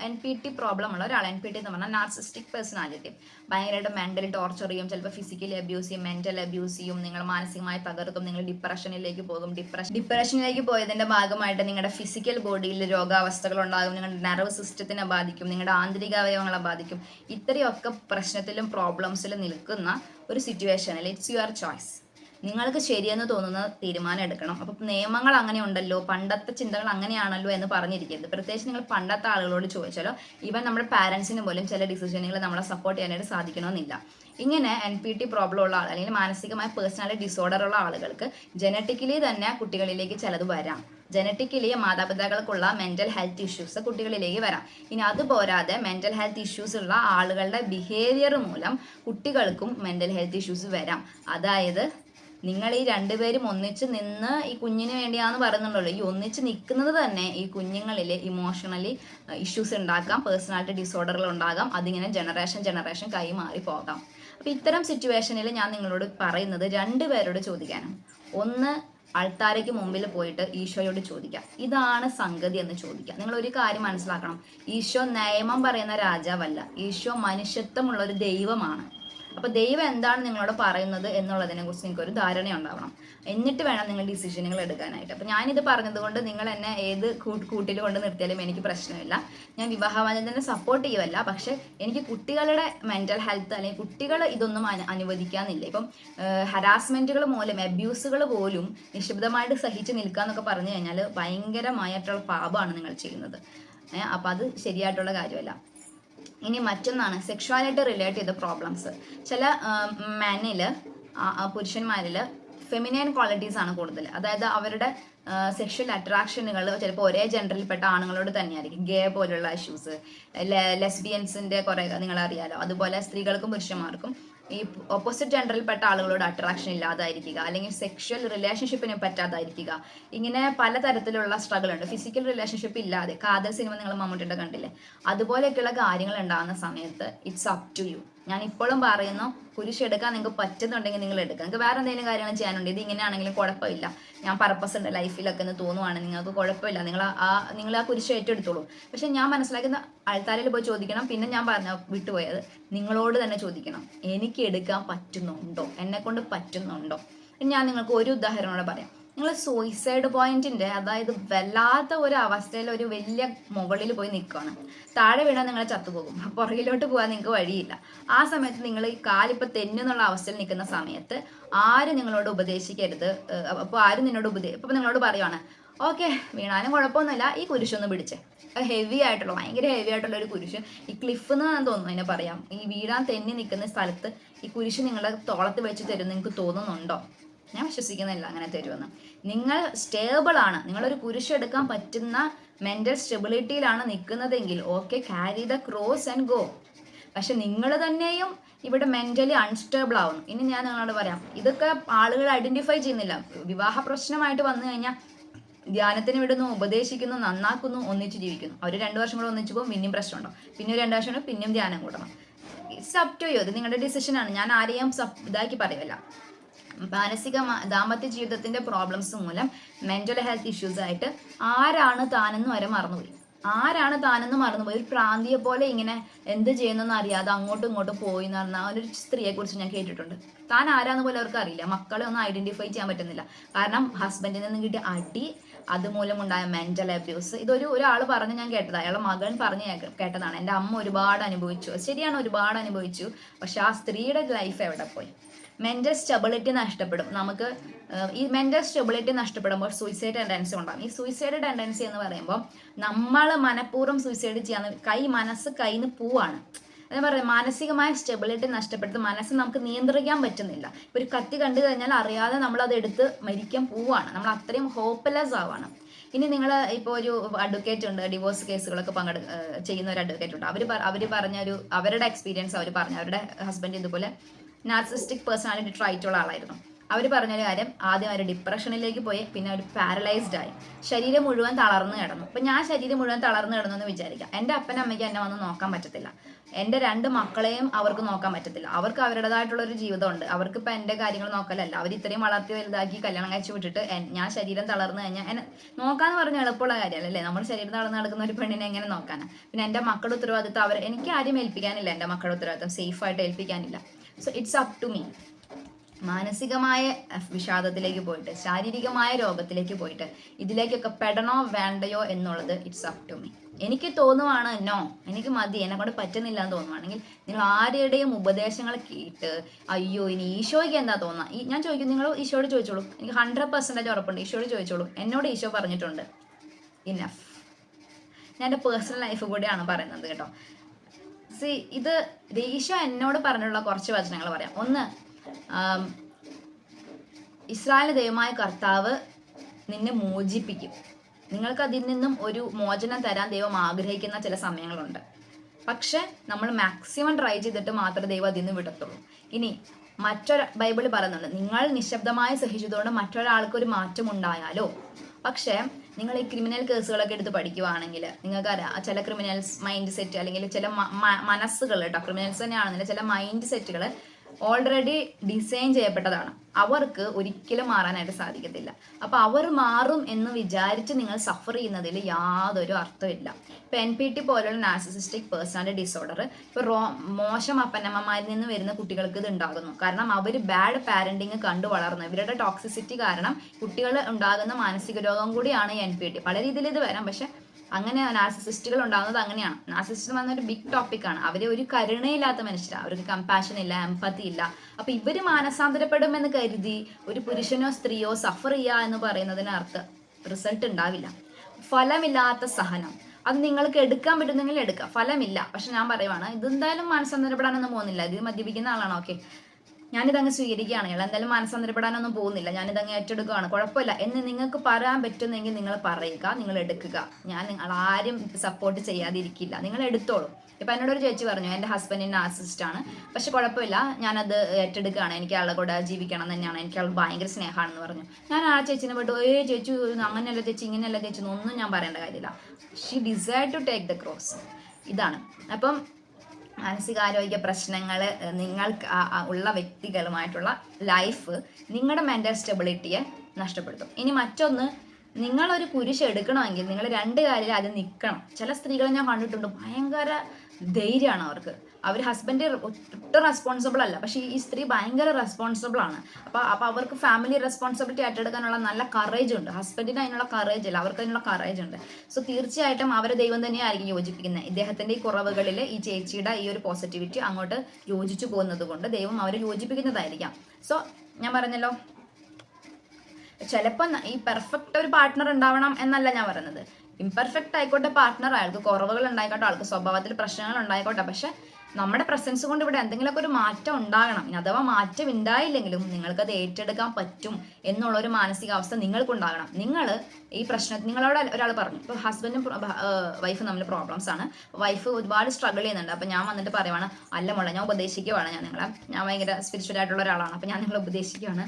എൻ പി ടി പ്രോബ്ലം ഉള്ള ഒരാൾ എൻ പി ടി എന്ന് പറഞ്ഞാൽ നാർസിസ്റ്റിക് പേഴ്സണാലിറ്റി ഭയങ്കരമായിട്ട് മെന്റലി ടോർച്ചർ ചെയ്യും. ചിലപ്പോൾ ഫിസിക്കലി അബ്യൂസ് ചെയ്യും മെന്റൽ അബ്യൂസ് ചെയ്യും. നിങ്ങൾ മാനസികമായി തകർക്കും. നിങ്ങൾ ഡിപ്രഷനിലേക്ക് പോകും. ഡിപ്രഷൻ ഡിപ്രഷനിലേക്ക് പോയതിന്റെ ഭാഗമായിട്ട് നിങ്ങളുടെ ഫിസിക്കൽ ബോഡിയിൽ രോഗാവസ്ഥകൾ ഉണ്ടാകും. നിങ്ങളുടെ നെർവ് സിസ്റ്റത്തിനെ ബാധിക്കും. നിങ്ങളുടെ ആന്തരിക അവയവങ്ങളെ ബാധിക്കും. ഇത്രയൊക്കെ പ്രശ്നത്തിലും പ്രോബ്ലംസിലും നിൽക്കുന്ന ഒരു സിറ്റുവേഷൻ സിറ്റുവേഷനിൽ ഇറ്റ്സ് യുവർ ചോയ്സ് നിങ്ങൾക്ക് ശരിയെന്ന് തോന്നുന്ന തീരുമാനം എടുക്കണം. അപ്പം നിയമങ്ങൾ അങ്ങനെ ഉണ്ടല്ലോ പണ്ടത്തെ ചിന്തകൾ അങ്ങനെയാണല്ലോ എന്ന് പറഞ്ഞിരിക്കരുത്. പ്രത്യേകിച്ച് നിങ്ങൾ പണ്ടത്തെ ആളുകളോട് ചോദിച്ചാലോ ഇവൻ നമ്മുടെ പാരൻസിന് പോലും ചില ഡിസിഷനുകൾ നമ്മളെ സപ്പോർട്ട് ചെയ്യാനായിട്ട് സാധിക്കണമെന്നില്ല. ഇങ്ങനെ എൻ പി ടി പ്രോബ്ലം ഉള്ള ആൾ അല്ലെങ്കിൽ മാനസികമായ പേഴ്സണാലിറ്റി ഡിസോർഡർ ഉള്ള ആളുകൾക്ക് ജനറ്റിക്കലി തന്നെ കുട്ടികളിലേക്ക് ചിലത് വരാം. ജനറ്റിക്കലി മാതാപിതാക്കൾക്കുള്ള മെന്റൽ ഹെൽത്ത് ഇഷ്യൂസ് കുട്ടികളിലേക്ക് വരാം. ഇനി അത് പോരാതെ മെന്റൽ ഹെൽത്ത് ഇഷ്യൂസ് ഉള്ള ആളുകളുടെ ബിഹേവിയർ മൂലം കുട്ടികൾക്കും മെന്റൽ ഹെൽത്ത് ഇഷ്യൂസ് വരാം. അതായത് നിങ്ങൾ ഈ രണ്ടുപേരും ഒന്നിച്ച് നിന്ന് ഈ കുഞ്ഞിന് വേണ്ടിയാന്ന് പറയുന്നുണ്ടല്ലോ. ഈ ഒന്നിച്ച് നിൽക്കുന്നത് തന്നെ ഈ കുഞ്ഞുങ്ങളിൽ ഇമോഷണലി ഇഷ്യൂസ് ഉണ്ടാക്കാം പേഴ്സണാലിറ്റി ഡിസോർഡറുകൾ ഉണ്ടാകാം അതിങ്ങനെ ജനറേഷൻ ജനറേഷൻ കൈമാറി പോകാം അപ്പോൾ ഇത്തരം സിറ്റുവേഷനിൽ ഞാൻ നിങ്ങളോട് പറയുന്നത് രണ്ടുപേരോട് ചോദിക്കാനാണ്. ഒന്ന് ആൾത്താരയ്ക്ക് മുമ്പിൽ പോയിട്ട് ഈശോയോട് ചോദിക്കാം. ഇതാണ് സംഗതി എന്ന് ചോദിക്കാം. നിങ്ങൾ ഒരു കാര്യം മനസ്സിലാക്കണം. ഈശോ നിയമം പറയുന്ന രാജാവല്ല. ഈശോ മനുഷ്യത്വമുള്ള ഒരു ദൈവമാണ്. അപ്പോൾ ദൈവം എന്താണ് നിങ്ങളോട് പറയുന്നത് എന്നുള്ളതിനെ കുറിച്ച് നിങ്ങൾക്ക് ഒരു ധാരണ ഉണ്ടാവണം. എന്നിട്ട് വേണം നിങ്ങൾ ഡിസിഷനുകൾ എടുക്കാനായിട്ട്. അപ്പോൾ ഞാനിത് പറഞ്ഞതുകൊണ്ട് നിങ്ങൾ എന്നെ ഏത് കൂട്ടിൽ കൊണ്ട് നിർത്തിയാലും എനിക്ക് പ്രശ്നമില്ല. ഞാൻ വിവാഹവാചനത്തിനെ സപ്പോർട്ട് ചെയ്യുമല്ല പക്ഷെ എനിക്ക് കുട്ടികളുടെ മെന്റൽ ഹെൽത്ത് അല്ലെങ്കിൽ കുട്ടികൾ ഇതൊന്നും അനു അനുവദിക്കാന്നില്ല ഇപ്പം ഹരാസ്മെന്റുകൾ മൂലം അബ്യൂസുകൾ പോലും നിശബ്ദമായിട്ട് സഹിച്ച് നിൽക്കുക എന്നൊക്കെ പറഞ്ഞു കഴിഞ്ഞാൽ ഭയങ്കരമായിട്ടുള്ള പാപമാണ് നിങ്ങൾ ചെയ്യുന്നത്. അപ്പം അത് ശരിയായിട്ടുള്ള കാര്യമല്ല. ഇനി മറ്റൊന്നാണ് സെക്ഷുവാലിറ്റി റിലേറ്റ് ചെയ്ത പ്രോബ്ലംസ് ചില മാനിൽ പുരുഷന്മാരിൽ ഫെമിനൈൻ ക്വാളിറ്റീസ് ആണ് കൂടുതൽ അതായത് അവരുടെ സെക്ഷൽ അട്രാക്ഷനുകൾ ചിലപ്പോൾ ഒരേ ജെൻഡറിൽപ്പെട്ട ആണുങ്ങളോട് തന്നെയായിരിക്കും. ഗേ പോലുള്ള ഇഷ്യൂസ് ലെസ്ബിയൻസിന്റെ കുറേ നിങ്ങളറിയാലോ. അതുപോലെ സ്ത്രീകൾക്കും പുരുഷന്മാർക്കും ഈ ഓപ്പോസിറ്റ് ജെൻഡറിൽപ്പെട്ട ആളുകളോട് അട്രാക്ഷൻ ഇല്ലാതായിരിക്കുക അല്ലെങ്കിൽ സെക്ഷൽ റിലേഷൻഷിപ്പിനെ പറ്റാതായിരിക്കുക. ഇങ്ങനെ പലതരത്തിലുള്ള സ്ട്രഗിൾ ഉണ്ട്. ഫിസിക്കൽ റിലേഷൻഷിപ്പ് ഇല്ലാതെ കാതൽ സിനിമ നിങ്ങൾ മമ്മൂട്ടിയുടെ കണ്ടില്ലേ? അതുപോലെയൊക്കെയുള്ള കാര്യങ്ങൾ ഉണ്ടാകുന്ന സമയത്ത് ഇറ്റ്സ് അപ് ടു യു ഞാൻ ഇപ്പോഴും പറയുന്നു കുരിശെടുക്കാൻ നിങ്ങൾക്ക് പറ്റുന്നുണ്ടെങ്കിൽ നിങ്ങൾ എടുക്കുക. നിങ്ങൾക്ക് വേറെ എന്തെങ്കിലും കാര്യങ്ങൾ ചെയ്യാനുണ്ട് ഇത് ഇങ്ങനെയാണെങ്കിലും കുഴപ്പമില്ല. ഞാൻ പർപ്പസ് ഉണ്ട് ലൈഫിലൊക്കെ എന്ന് തോന്നുവാണ് നിങ്ങൾക്ക് കുഴപ്പമില്ല. നിങ്ങൾ ആ നിങ്ങൾ ആ കുരിശ് ഏറ്റെടുത്തോളൂ. പക്ഷെ ഞാൻ മനസ്സിലാക്കുന്ന ആൾക്കാരിൽ പോയി ചോദിക്കണം പിന്നെ ഞാൻ പറഞ്ഞ വിട്ടുപോയത് നിങ്ങളോട് തന്നെ ചോദിക്കണം എനിക്ക് എടുക്കാൻ പറ്റുന്നുണ്ടോ? എന്നെ കൊണ്ട് പറ്റുന്നുണ്ടോ ഞാൻ നിങ്ങൾക്ക് ഒരു ഉദാഹരണം കൂടെ പറയാം. നിങ്ങൾ സൂയിസൈഡ് പോയിന്റിന്റെ അതായത് വല്ലാത്ത ഒരു അവസ്ഥയിൽ ഒരു വലിയ മുകളിൽ പോയി നിൽക്കുകയാണ് താഴെ വീണാൽ നിങ്ങൾ ചത്തുപോകും. പുറകിലോട്ട് പോകാൻ നിങ്ങൾക്ക് വഴിയില്ല. ആ സമയത്ത് നിങ്ങൾ ഈ കാലിപ്പോൾ തെന്നുന്നുള്ള അവസ്ഥയിൽ നിൽക്കുന്ന സമയത്ത് ആരും നിങ്ങളോട് ഉപദേശിക്കരുത്? അപ്പോൾ ആരും നിന്നോട് ഉപദേ ഇപ്പോൾ നിങ്ങളോട് പറയുവാണ് ഓക്കെ വീണാലും കുഴപ്പമൊന്നുമില്ല. ഈ കുരിശൊന്ന് പിടിച്ചേ. ഹെവി ആയിട്ടുള്ള ഭയങ്കര ഹെവി ആയിട്ടുള്ള ഒരു കുരിശ്. ഈ ക്ലിഫ് എന്ന് ഞാൻ തോന്നുന്നു അതിനെ പറയാം. ഈ വീഴാൻ തെന്നി നിൽക്കുന്ന സ്ഥലത്ത് ഈ കുരിശ് നിങ്ങളുടെ തോളത്ത് വെച്ച് തരും നിങ്ങൾക്ക് തോന്നുന്നുണ്ടോ? ഞാൻ വിശ്വസിക്കുന്നില്ല അങ്ങനെ തരുമെന്ന്. നിങ്ങൾ സ്റ്റേബിൾ ആണ്. നിങ്ങളൊരു കുരിശെടുക്കാൻ പറ്റുന്ന മെന്റൽ സ്റ്റെബിലിറ്റിയിലാണ് നിൽക്കുന്നതെങ്കിൽ okay carry the cross and go പക്ഷെ നിങ്ങൾ തന്നെയും ഇവിടെ മെന്റലി അൺസ്റ്റേബിൾ ആവുന്നു. ഇനി ഞാൻ നിങ്ങളോട് പറയാം. ഇതൊക്കെ ആളുകൾ ഐഡന്റിഫൈ ചെയ്യുന്നില്ല. വിവാഹ പ്രശ്നമായിട്ട് വന്നു കഴിഞ്ഞാൽ ധ്യാനത്തിന് വിടുന്നു ഉപദേശിക്കുന്നു നന്നാക്കുന്നു ഒന്നിച്ച് ജീവിക്കുന്നു. അവർ രണ്ടു വർഷം കൂടെ ഒന്നിച്ച് പോകും പിന്നെയും പ്രശ്നമുണ്ടോ പിന്നെ രണ്ടു വർഷം കൂടെ പിന്നെയും ധ്യാനം കൂടണം. ഇറ്റ്സ് അപ് ടു യു ഇത് നിങ്ങളുടെ ഡിസിഷനാണ് ഞാൻ ആരെയും ഇതാക്കി പറയുമല്ല മാനസിക ദാമ്പത്യ ജീവിതത്തിന്റെ പ്രോബ്ലംസ് മൂലം മെന്റൽ ഹെൽത്ത് ഇഷ്യൂസ് ആയിട്ട് ആരാണ് താനെന്ന് വരെ മറന്നുപോയി. ആരാണ് താനെന്ന് മറന്നുപോയി? ഒരു പ്രാന്തിയെ പോലെ ഇങ്ങനെ എന്ത് ചെയ്യുന്നെന്ന് അറിയാതെ അങ്ങോട്ടും ഇങ്ങോട്ടും പോയി എന്ന് പറഞ്ഞ ഒരു സ്ത്രീയെ കുറിച്ച് ഞാൻ കേട്ടിട്ടുണ്ട്. താൻ ആരാന്ന് പോലും അവർക്ക് അറിയില്ല. മക്കളെ ഒന്നും ഐഡന്റിഫൈ ചെയ്യാൻ പറ്റുന്നില്ല. കാരണം ഹസ്ബൻഡിൽ നിന്ന് കിട്ടിയ അടി അതുമൂലം ഉണ്ടായ മെന്റൽ അബ്യൂസ് ഇതൊരു ഒരാൾ പറഞ്ഞ് ഞാൻ കേട്ടത്. അയാളെ മകൻ പറഞ്ഞ് കേട്ടതാണ്. എന്റെ അമ്മ ഒരുപാട് അനുഭവിച്ചു. ശരിയാണ് ഒരുപാട് അനുഭവിച്ചു. പക്ഷെ ആ സ്ത്രീയുടെ ലൈഫ് എവിടെ പോയി? മെന്റൽ സ്റ്റെബിലിറ്റി നഷ്ടപ്പെടും. നമുക്ക് ഈ മെന്റൽ സ്റ്റെബിലിറ്റി നഷ്ടപ്പെടുമ്പോൾ സൂയിസൈഡ് ടെൻഡൻസി ഉണ്ടാകും. ഈ സൂയിസൈഡ് ടെൻഡൻസി എന്ന് പറയുമ്പോൾ നമ്മൾ മനഃപൂർവം സൂയിസൈഡ് ചെയ്യാൻ കൈ മനസ്സ് കയ്യിൽ പോവാണ്. ഞാൻ പറയാം മാനസികമായ സ്റ്റെബിലിറ്റി നഷ്ടപ്പെടുത്ത് മനസ്സ് നമുക്ക് നിയന്ത്രിക്കാൻ പറ്റുന്നില്ല. ഇപ്പൊ ഒരു കത്തി കണ്ടു കഴിഞ്ഞാൽ അറിയാതെ നമ്മൾ അത് എടുത്ത് മരിക്കാൻ പോവാണ്. നമ്മൾ അത്രയും ഹോപ്പ്ലെസ് ആവാണ്. ഇനി നിങ്ങൾ ഇപ്പൊ ഒരു അഡ്വക്കേറ്റ് ഉണ്ട് ഡിവോഴ്സ് കേസുകളൊക്കെ പങ്കെടു ചെയ്യുന്ന ഒരു അഡ്വക്കേറ്റ് ഉണ്ട്. അവർ അവർ പറഞ്ഞ ഒരു അവരുടെ എക്സ്പീരിയൻസ് അവർ പറഞ്ഞു. അവരുടെ ഹസ്ബൻഡ് ഇതുപോലെ നാർസിസ്റ്റിക് പേഴ്സണാലിറ്റി ട്രൈറ്റുള്ള ആളായിരുന്നു. അവർ പറഞ്ഞൊരു കാര്യം ആദ്യം അവർ ഡിപ്രഷനിലേക്ക് പോയി പിന്നെ അവർ പാരലൈസ്ഡ് ആയി. ശരീരം മുഴുവൻ തളർന്നു കിടന്നു. അപ്പം ഞാൻ ശരീരം മുഴുവൻ തളർന്നു കിടന്നു എന്ന് വിചാരിക്കാം. എന്റെ അപ്പനും അമ്മയ്ക്ക് എന്നെ വന്ന് നോക്കാൻ പറ്റത്തില്ല. എന്റെ രണ്ട് മക്കളെയും അവർക്ക് നോക്കാൻ പറ്റത്തില്ല. അവർക്ക് അവരുടേതായിട്ടുള്ള ഒരു ജീവിതമുണ്ട്. അവർക്ക് ഇപ്പം എന്റെ കാര്യങ്ങൾ നോക്കലല്ല. അവർ ഇത്രയും വളർത്തി വലുതാക്കി കല്യാണം കഴിച്ചു വിട്ടിട്ട് ഞാൻ ശരീരം തളർന്നു കഴിഞ്ഞാൽ എന്നെ നോക്കാന്ന് പറഞ്ഞ എളുപ്പമുള്ള കാര്യമല്ല നമ്മൾ ശരീരം തളർന്ന് നടക്കുന്ന ഒരു പെണ്ണിനെ എങ്ങനെ നോക്കാനാണ് പിന്നെ എന്റെ മക്കളുടെ ഉത്തരവാദിത്തം അവർ എനിക്ക് ആരും ഏൽപ്പിക്കാനില്ല എന്റെ മക്കളുടെ ഉത്തരവാദിത്തം സേഫായിട്ട് ഏൽപ്പിക്കാനില്ല. So it's up to me മാനസികമായ വിഷാദത്തിലേക്ക് പോയിട്ട് ശാരീരികമായ രോഗത്തിലേക്ക് പോയിട്ട് ഇതിലേക്കൊക്കെ പെടണോ വേണ്ടയോ എന്നുള്ളത് ഇറ്റ്സ് അപ് ടു മീ എനിക്ക് തോന്നുവാണ് നോ എനിക്ക് മതി എന്നെ കൊണ്ട് പറ്റുന്നില്ല എന്ന് തോന്നുവാണെങ്കിൽ നിങ്ങൾ ആരുടെയും ഉപദേശങ്ങൾ കേട്ട് അയ്യോ ഇനി ഈശോയ്ക്ക് എന്താ തോന്നുക ഞാൻ ചോദിക്കും നിങ്ങൾ ഈശോയോട് ചോദിച്ചോളൂ. എനിക്ക് ഹൺഡ്രഡ് പെർസെന്റേജ് ഉറപ്പുണ്ട്. ഈശോയോട് ചോദിച്ചോളൂ. എന്നോട് ഈശോ പറഞ്ഞിട്ടുണ്ട്. ഇനഫ് ഞാൻ എന്റെ പേഴ്സണൽ ലൈഫ് കൂടെയാണ് പറയുന്നത് കേട്ടോ. സി ഇത് ഈശോ എന്നോട് പറഞ്ഞുള്ള കുറച്ച് വചനങ്ങൾ പറയാം. ഒന്ന് ഇസ്രായേൽ ദൈവമായ കർത്താവ് നിന്നെ മോചിപ്പിക്കും. നിങ്ങൾക്ക് അതിൽ നിന്നും ഒരു മോചനം തരാൻ ദൈവം ആഗ്രഹിക്കുന്ന ചില സമയങ്ങളുണ്ട്. പക്ഷെ നമ്മൾ മാക്സിമം ട്രൈ ചെയ്തിട്ട് മാത്രമേ ദൈവം അതിൽ നിന്ന് വിടത്തുള്ളൂ. ഇനി മറ്റൊരു ബൈബിൾ പറയുന്നുണ്ട് നിങ്ങൾ നിശബ്ദമായി സഹിച്ചതുകൊണ്ട് മറ്റൊരാൾക്ക് ഒരു മാറ്റം ഉണ്ടായാലോ പക്ഷേ നിങ്ങൾ ഈ ക്രിമിനൽ കേസുകളൊക്കെ എടുത്ത് പഠിക്കുവാണെങ്കിൽ നിങ്ങൾക്ക് അറിയാം ചില ക്രിമിനൽസ് മൈൻഡ് സെറ്റ് അല്ലെങ്കിൽ ചില മനസ്സുകൾ കേട്ടോ ക്രിമിനൽസ് തന്നെയാണെന്നില്ല ചില മൈൻഡ് സെറ്റുകൾ ഓൾറെഡി ഡിസൈൻ ചെയ്യപ്പെട്ടതാണ്. അവർക്ക് ഒരിക്കലും മാറാനായിട്ട് സാധിക്കത്തില്ല. അപ്പോൾ അവർ മാറും എന്ന് വിചാരിച്ച് നിങ്ങൾ സഫർ ചെയ്യുന്നതിൽ യാതൊരു അർത്ഥമില്ല ഇപ്പൊ എൻ പി ടി പോലുള്ള നാർസിസിസ്റ്റിക് പേഴ്സണാലിറ്റി ഡിസോർഡർ ഇപ്പൊ റോ മോശം അപ്പനമ്മമാരിൽ നിന്ന് വരുന്ന കുട്ടികൾക്ക് ഇത് ഉണ്ടാകുന്നു. കാരണം അവർ ബാഡ് പാരന്റിങ് കണ്ടു വളർന്നു. ഇവരുടെ ടോക്സിസിറ്റി കാരണം കുട്ടികൾ ഉണ്ടാകുന്ന മാനസിക രോഗം കൂടിയാണ് എൻ പി ടി പല രീതിയിൽ ഇത് വരാം. പക്ഷെ അങ്ങനെ നാർസിസിസ്റ്റുകൾ ഉണ്ടാകുന്നത് അങ്ങനെയാണ്. നാർസിസിസ്റ്റ് ഒരു ബിഗ് ടോപ്പിക്കാണ് അവർ ഒരു കരുണയില്ലാത്ത മനുഷ്യരാണ് അവർക്ക് കമ്പാഷൻ ഇല്ല എമ്പത്തി ഇല്ല. അപ്പൊ ഇവർ മാനസാന്തരപ്പെടുമെന്ന് കരുതി ഒരു പുരുഷനോ സ്ത്രീയോ സഫർ ചെയ്യുക എന്ന് പറയുന്നതിന് അർത്ഥം റിസൾട്ട് ഉണ്ടാവില്ല. ഫലമില്ലാത്ത സഹനം. അത് നിങ്ങൾക്ക് എടുക്കാൻ പറ്റുന്നെങ്കിൽ എടുക്കാം. ഫലമില്ല. പക്ഷെ ഞാൻ പറയുവാണ് ഇതെന്തായാലും മാനസാന്തരപ്പെടാനൊന്നും പോകുന്നില്ല. ഇത് മദ്യപിക്കുന്ന ആളാണ്. ഓക്കെ ഞാനിതങ്ങ് സ്വീകരിക്കുകയാണ്. ഇയാൾ എന്തായാലും മനസ്സന്തരപ്പെടാനൊന്നും പോകുന്നില്ല. ഞാനിതങ്ങ് ഏറ്റെടുക്കുകയാണ്. കുഴപ്പമില്ല. എന്ന് നിങ്ങൾക്ക് പറയാൻ പറ്റുന്നെങ്കിൽ നിങ്ങൾ പറയുക നിങ്ങൾ എടുക്കുക. ഞാൻ നിങ്ങൾ ആരും സപ്പോർട്ട് ചെയ്യാതിരിക്കില്ല. നിങ്ങൾ എടുത്തോളൂ. ഇപ്പൊ എന്നോട് ഒരു ചേച്ചി പറഞ്ഞു എന്റെ ഹസ്ബൻഡിന്റെ ആസിസ്റ്റ് ആണ്. പക്ഷെ കുഴപ്പമില്ല. ഞാനത് ഏറ്റെടുക്കുകയാണ്. എനിക്ക് ആളുടെ കൂടെ ജീവിക്കണം തന്നെയാണ്. എനിക്ക് ആൾ ഭയങ്കര സ്നേഹമാണെന്ന് പറഞ്ഞു. ഞാൻ ആ ചേച്ചിനെ പെട്ടു ഏ ചേച്ചി അങ്ങനെയല്ല ചേച്ചി ഇങ്ങനെയല്ല ചേച്ചി ഒന്നും ഞാൻ പറയേണ്ട കാര്യമില്ല. She decide to take the cross ഇതാണ്. അപ്പം മാനസികാരോഗ്യ പ്രശ്നങ്ങൾ നിങ്ങൾക്ക് ഉള്ള വ്യക്തികളുമായിട്ടുള്ള ലൈഫ് നിങ്ങളുടെ മെന്റൽ സ്റ്റെബിലിറ്റിയെ നഷ്ടപ്പെടുത്തും. ഇനി മറ്റൊന്ന് നിങ്ങളൊരു പുരുഷ എടുക്കണമെങ്കിൽ നിങ്ങൾ രണ്ട് കാര്യം ആദ്യം നിൽക്കണം. ചില സ്ത്രീകളെ ഞാൻ കണ്ടിട്ടുണ്ട് ഭയങ്കര ധൈര്യമാണ് അവർക്ക്. അവർ ഹസ്ബൻഡ് ഒട്ടും റെസ്പോൺസിബിൾ അല്ല. പക്ഷെ ഈ സ്ത്രീ ഭയങ്കര റെസ്പോൺസിബിൾ ആണ്. അപ്പോൾ അപ്പോൾ അവർക്ക് ഫാമിലി റെസ്പോൺസിബിലിറ്റി ഏറ്റെടുക്കാനുള്ള നല്ല കറേജ് ഉണ്ട്. ഹസ്ബൻഡിന് അതിനുള്ള കറേജ് ഇല്ല അവർക്ക് അതിനുള്ള കറേജ് ഉണ്ട്. സോ തീർച്ചയായിട്ടും അവരെ ദൈവം തന്നെയായിരിക്കും യോജിപ്പിക്കുന്നത്. ഇദ്ദേഹത്തിന്റെ ഈ കുറവുകളിൽ ഈ ചേച്ചിയുടെ ഈ ഒരു പോസിറ്റിവിറ്റി അങ്ങോട്ട് യോജിച്ചു പോകുന്നത് കൊണ്ട് ദൈവം അവരെ യോജിപ്പിക്കുന്നതായിരിക്കാം. സോ ഞാൻ പറഞ്ഞല്ലോ. ചിലപ്പോൾ ഈ പെർഫെക്റ്റ് ഒരു പാർട്ട്ണർ ഉണ്ടാവണം എന്നല്ല ഞാൻ പറയുന്നത്. ഇംപെർഫെക്റ്റ് ആയിക്കോട്ടെ പാർട്ട്ണർ അയാൾക്ക് കുറവുകൾ ഉണ്ടായിക്കോട്ടെ ആൾക്ക് സ്വഭാവത്തിൽ പ്രശ്നങ്ങൾ ഉണ്ടായിക്കോട്ടെ പക്ഷെ നമ്മുടെ പ്രസൻസ് കൊണ്ട് ഇവിടെ എന്തെങ്കിലുമൊക്കെ ഒരു മാറ്റം ഉണ്ടാകണം. അഥവാ മാറ്റം ഉണ്ടായില്ലെങ്കിലും നിങ്ങൾക്ക് നിങ്ങൾക്കത് ഏറ്റെടുക്കാൻ പറ്റും എന്നുള്ള ഒരു മാനസികാവസ്ഥ നിങ്ങൾക്കുണ്ടാകണം. നിങ്ങൾ ഈ പ്രശ്നം നിങ്ങളോട് ഒരാൾ പറഞ്ഞു ഇപ്പോൾ ഹസ്ബൻഡും വൈഫ് തമ്മിൽ പ്രോബ്ലംസ് ആണ്. വൈഫ് ഒരുപാട് സ്ട്രഗിൾ ചെയ്യുന്നുണ്ട്. അപ്പോൾ ഞാൻ വന്നിട്ട് പറയുവാണ് അല്ല മോളെ ഞാൻ ഉപദേശിക്കുവാണ്. ഞാൻ നിങ്ങളെ ഞാൻ ഭയങ്കര സ്പിരിച്വൽ ആയിട്ടുള്ള ഒരാളാണ്. അപ്പോൾ ഞാൻ നിങ്ങളെ ഉപദേശിക്കുവാണ്.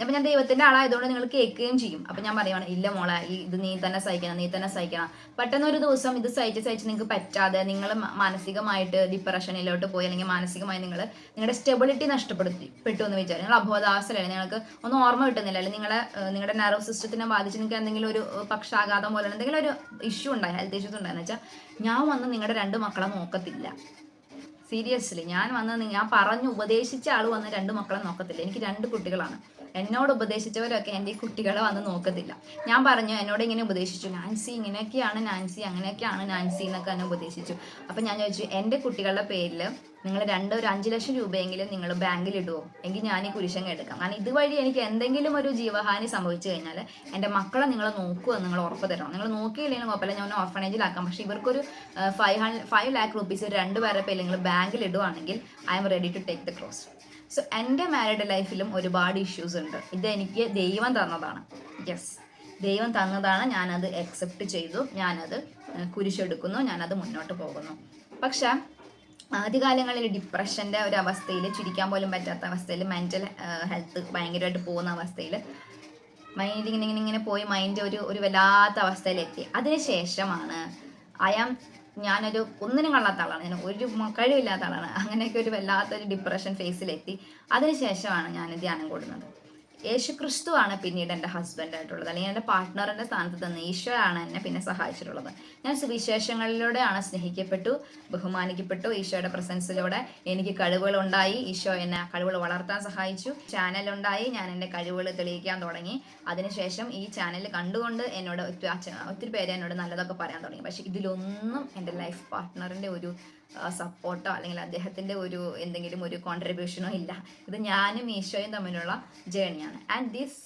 അപ്പം ഞാൻ ദൈവത്തിന്റെ ആളായതുകൊണ്ട് നിങ്ങൾ കേൾക്കുകയും ചെയ്യും. അപ്പം ഞാൻ പറയുവാണ് ഇല്ല മോളെ ഇത് നീ തന്നെ സഹിക്കണം നീ തന്നെ സഹിക്കണം. പെട്ടെന്ന് ഒരു ദിവസം ഇത് സഹിച്ച് സഹിച്ച് നിങ്ങൾക്ക് പറ്റാതെ നിങ്ങൾ മാനസികമായിട്ട് ഡിപ്രഷനിലോട്ട് പോയി അല്ലെങ്കിൽ മാനസികമായി നിങ്ങൾ നിങ്ങളുടെ സ്റ്റെബിലിറ്റി നഷ്ടപ്പെടുത്തി പെട്ടു എന്ന് വിചാരിച്ചു നിങ്ങൾ അബോധാവസ്ഥയിലാണ് നിങ്ങൾക്ക് ഒന്നും ഓർമ്മ കിട്ടുന്നില്ല. അല്ലെങ്കിൽ നിങ്ങളെ നിങ്ങളുടെ നെർവ് സിസ്റ്റത്തിനെ ബാധിച്ച് നിങ്ങൾക്ക് എന്തെങ്കിലും ഒരു പക്ഷാഘാതം പോലെ എന്തെങ്കിലും ഒരു ഇഷ്യൂ ഉണ്ടായി ഹെൽത്ത് ഇഷ്യൂസ് ഉണ്ടായെന്ന് വെച്ചാൽ ഞാൻ വന്ന് നിങ്ങളുടെ രണ്ട് മക്കളെ നോക്കത്തില്ല. സീരിയസ്ലി ഞാൻ വന്ന് ഞാൻ പറഞ്ഞു ഉപദേശിച്ച ആൾ വന്ന് രണ്ട് മക്കളെ നോക്കത്തില്ല. എനിക്ക് രണ്ട് കുട്ടികളാണ്. എന്നോട് ഉപദേശിച്ചവരൊക്കെ എന്റെ ഈ കുട്ടികളെ വന്ന് നോക്കത്തില്ല. ഞാൻ പറഞ്ഞു എന്നോട് ഇങ്ങനെ ഉപദേശിച്ചു. നാൻസി ഇങ്ങനെയൊക്കെയാണ് നാൻസി അങ്ങനെയൊക്കെയാണ് നാൻസി എന്നൊക്കെ എന്നെ ഉപദേശിച്ചു. അപ്പം ഞാൻ ചോദിച്ചു എന്റെ കുട്ടികളുടെ പേരിൽ നിങ്ങൾ രണ്ട് ഒരു അഞ്ച് ലക്ഷം രൂപയെങ്കിലും നിങ്ങൾ ബാങ്കിൽ ഇടുമോ എങ്കിൽ ഞാൻ ഈ കുരിശങ്ങ എടുക്കാം. കാരണം ഇതുവഴി എനിക്ക് എന്തെങ്കിലും ഒരു ജീവഹാനി സംഭവിച്ചു കഴിഞ്ഞാൽ എന്റെ മക്കളെ നിങ്ങൾ എന്ന് നിങ്ങൾ ഉറപ്പ് തരണം. നിങ്ങൾ നോക്കിയില്ലെങ്കിൽ കുഴപ്പമില്ല. ഞാൻ ഓർഫനേജിലാക്കാം പക്ഷേ ഇവർക്കൊരു five hundred five lakh rupees രണ്ട് പേരെ പേര് നിങ്ങൾ ബാങ്കിൽ ഇടുവാണെങ്കിൽ I'm ready to take the cross so എന്റെ മാരീഡ് ലൈഫിലും ഒരുപാട് ഇഷ്യൂസ് ഉണ്ട്. ഇത് എനിക്ക് ദൈവം തന്നതാണ്. യെസ് ദൈവം തന്നതാണ്. ഞാനത് അക്സെപ്റ്റ് ചെയ്തു. ഞാനത് കുരിശെടുക്കുന്നു. ഞാനത് മുന്നോട്ട് പോകുന്നു. പക്ഷേ ആദ്യകാലങ്ങളിൽ ഡിപ്രഷന്റെ ഒരു അവസ്ഥയിൽ ചിരിക്കാൻ പോലും പറ്റാത്ത അവസ്ഥയിൽ മെന്റൽ ഹെൽത്ത് ഭയങ്കരമായിട്ട് പോകുന്ന അവസ്ഥയിൽ മൈൻഡ് ഇങ്ങനെ ഇങ്ങനെ ഇങ്ങനെ പോയി മൈൻഡ് ഒരു ഒരു വല്ലാത്ത അവസ്ഥയിലെത്തി. അതിനുശേഷമാണ് അയാം ഞാനൊരു ഒന്നിനും കൊള്ളാത്ത ആളാണ്. ഞാൻ ഒരു കഴിവില്ലാത്ത ആളാണ്. അങ്ങനെയൊക്കെ ഒരു വല്ലാത്തൊരു ഡിപ്രഷൻ ഫേസിലെത്തി അതിനുശേഷമാണ് ഞാൻ ധ്യാനം കൂടുന്നത്. യേശു ക്രിസ്തു ആണ് പിന്നീട് എന്റെ ഹസ്ബൻഡ് ആയിട്ടുള്ളത്. അല്ലെങ്കിൽ എന്റെ പാർട്ട്ണറിന്റെ സ്ഥാനത്ത് തന്ന ഈശോ ആണ് എന്നെ പിന്നെ സഹായിച്ചിട്ടുള്ളത്. ഞാൻ സുവിശേഷങ്ങളിലൂടെയാണ് സ്നേഹിക്കപ്പെട്ടു ബഹുമാനിക്കപ്പെട്ടു. ഈശോയുടെ പ്രസൻസിലൂടെ എനിക്ക് കഴിവുകൾ ഉണ്ടായി ഈശോ എന്നെ ആ കഴിവുകൾ വളർത്താൻ സഹായിച്ചു. ചാനൽ ഉണ്ടായി ഞാൻ എന്റെ കഴിവുകൾ തെളിയിക്കാൻ തുടങ്ങി. അതിനുശേഷം ഈ ചാനൽ കണ്ടുകൊണ്ട് എന്നോട് ഒത്തിരി പേര് എന്നോട് നല്ലതൊക്കെ പറയാൻ തുടങ്ങി. പക്ഷെ ഇതിലൊന്നും എന്റെ ലൈഫ് പാർട്ട്ണറിന്റെ ഒരു സപ്പോർട്ടോ അല്ലെങ്കിൽ അദ്ദേഹത്തിന്റെ ഒരു എന്തെങ്കിലും ഒരു കോൺട്രിബ്യൂഷനോ ഇല്ല. ഇത് ഞാനും ഈശോയും തമ്മിലുള്ള ജേണിയാണ് ആൻഡ് ദിസ്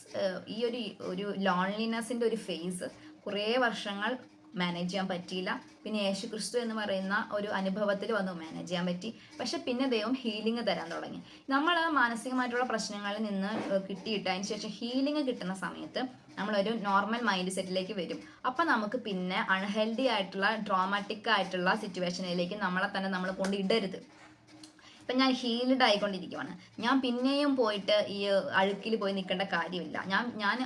ഈ ഒരു ഒരു ലോൺലിനെസ്സിന്റെ ഒരു ഫേസ് കുറേ വർഷങ്ങൾ മാനേജ് ചെയ്യാൻ പറ്റിയില്ല. പിന്നെ യേശു ക്രിസ്തു എന്ന് പറയുന്ന ഒരു അനുഭവത്തിൽ വന്നു മാനേജ് ചെയ്യാൻ പറ്റി. പക്ഷെ പിന്നെ ദൈവം ഹീലിംഗ് തരാൻ തുടങ്ങി. നമ്മൾ മാനസികമായിട്ടുള്ള പ്രശ്നങ്ങളിൽ നിന്ന് കിട്ടിയിട്ട് അതിന് ശേഷം ഹീലിംഗ് കിട്ടുന്ന സമയത്ത് നമ്മളൊരു നോർമൽ മൈൻഡ് സെറ്റിലേക്ക് വരും. അപ്പം നമുക്ക് പിന്നെ അൺഹെൽത്തി ആയിട്ടുള്ള ട്രോമാറ്റിക് ആയിട്ടുള്ള സിറ്റുവേഷനിലേക്ക് നമ്മളെ തന്നെ നമ്മൾ കൊണ്ട് ഇടരുത് ഇപ്പം ഞാൻ ഹീൽഡ് ആയിക്കൊണ്ടിരിക്കുവാണ്. ഞാൻ പിന്നെയും പോയിട്ട് ഈ അഴുക്കിൽ പോയി നിൽക്കേണ്ട കാര്യമില്ല. ഞാൻ ഞാൻ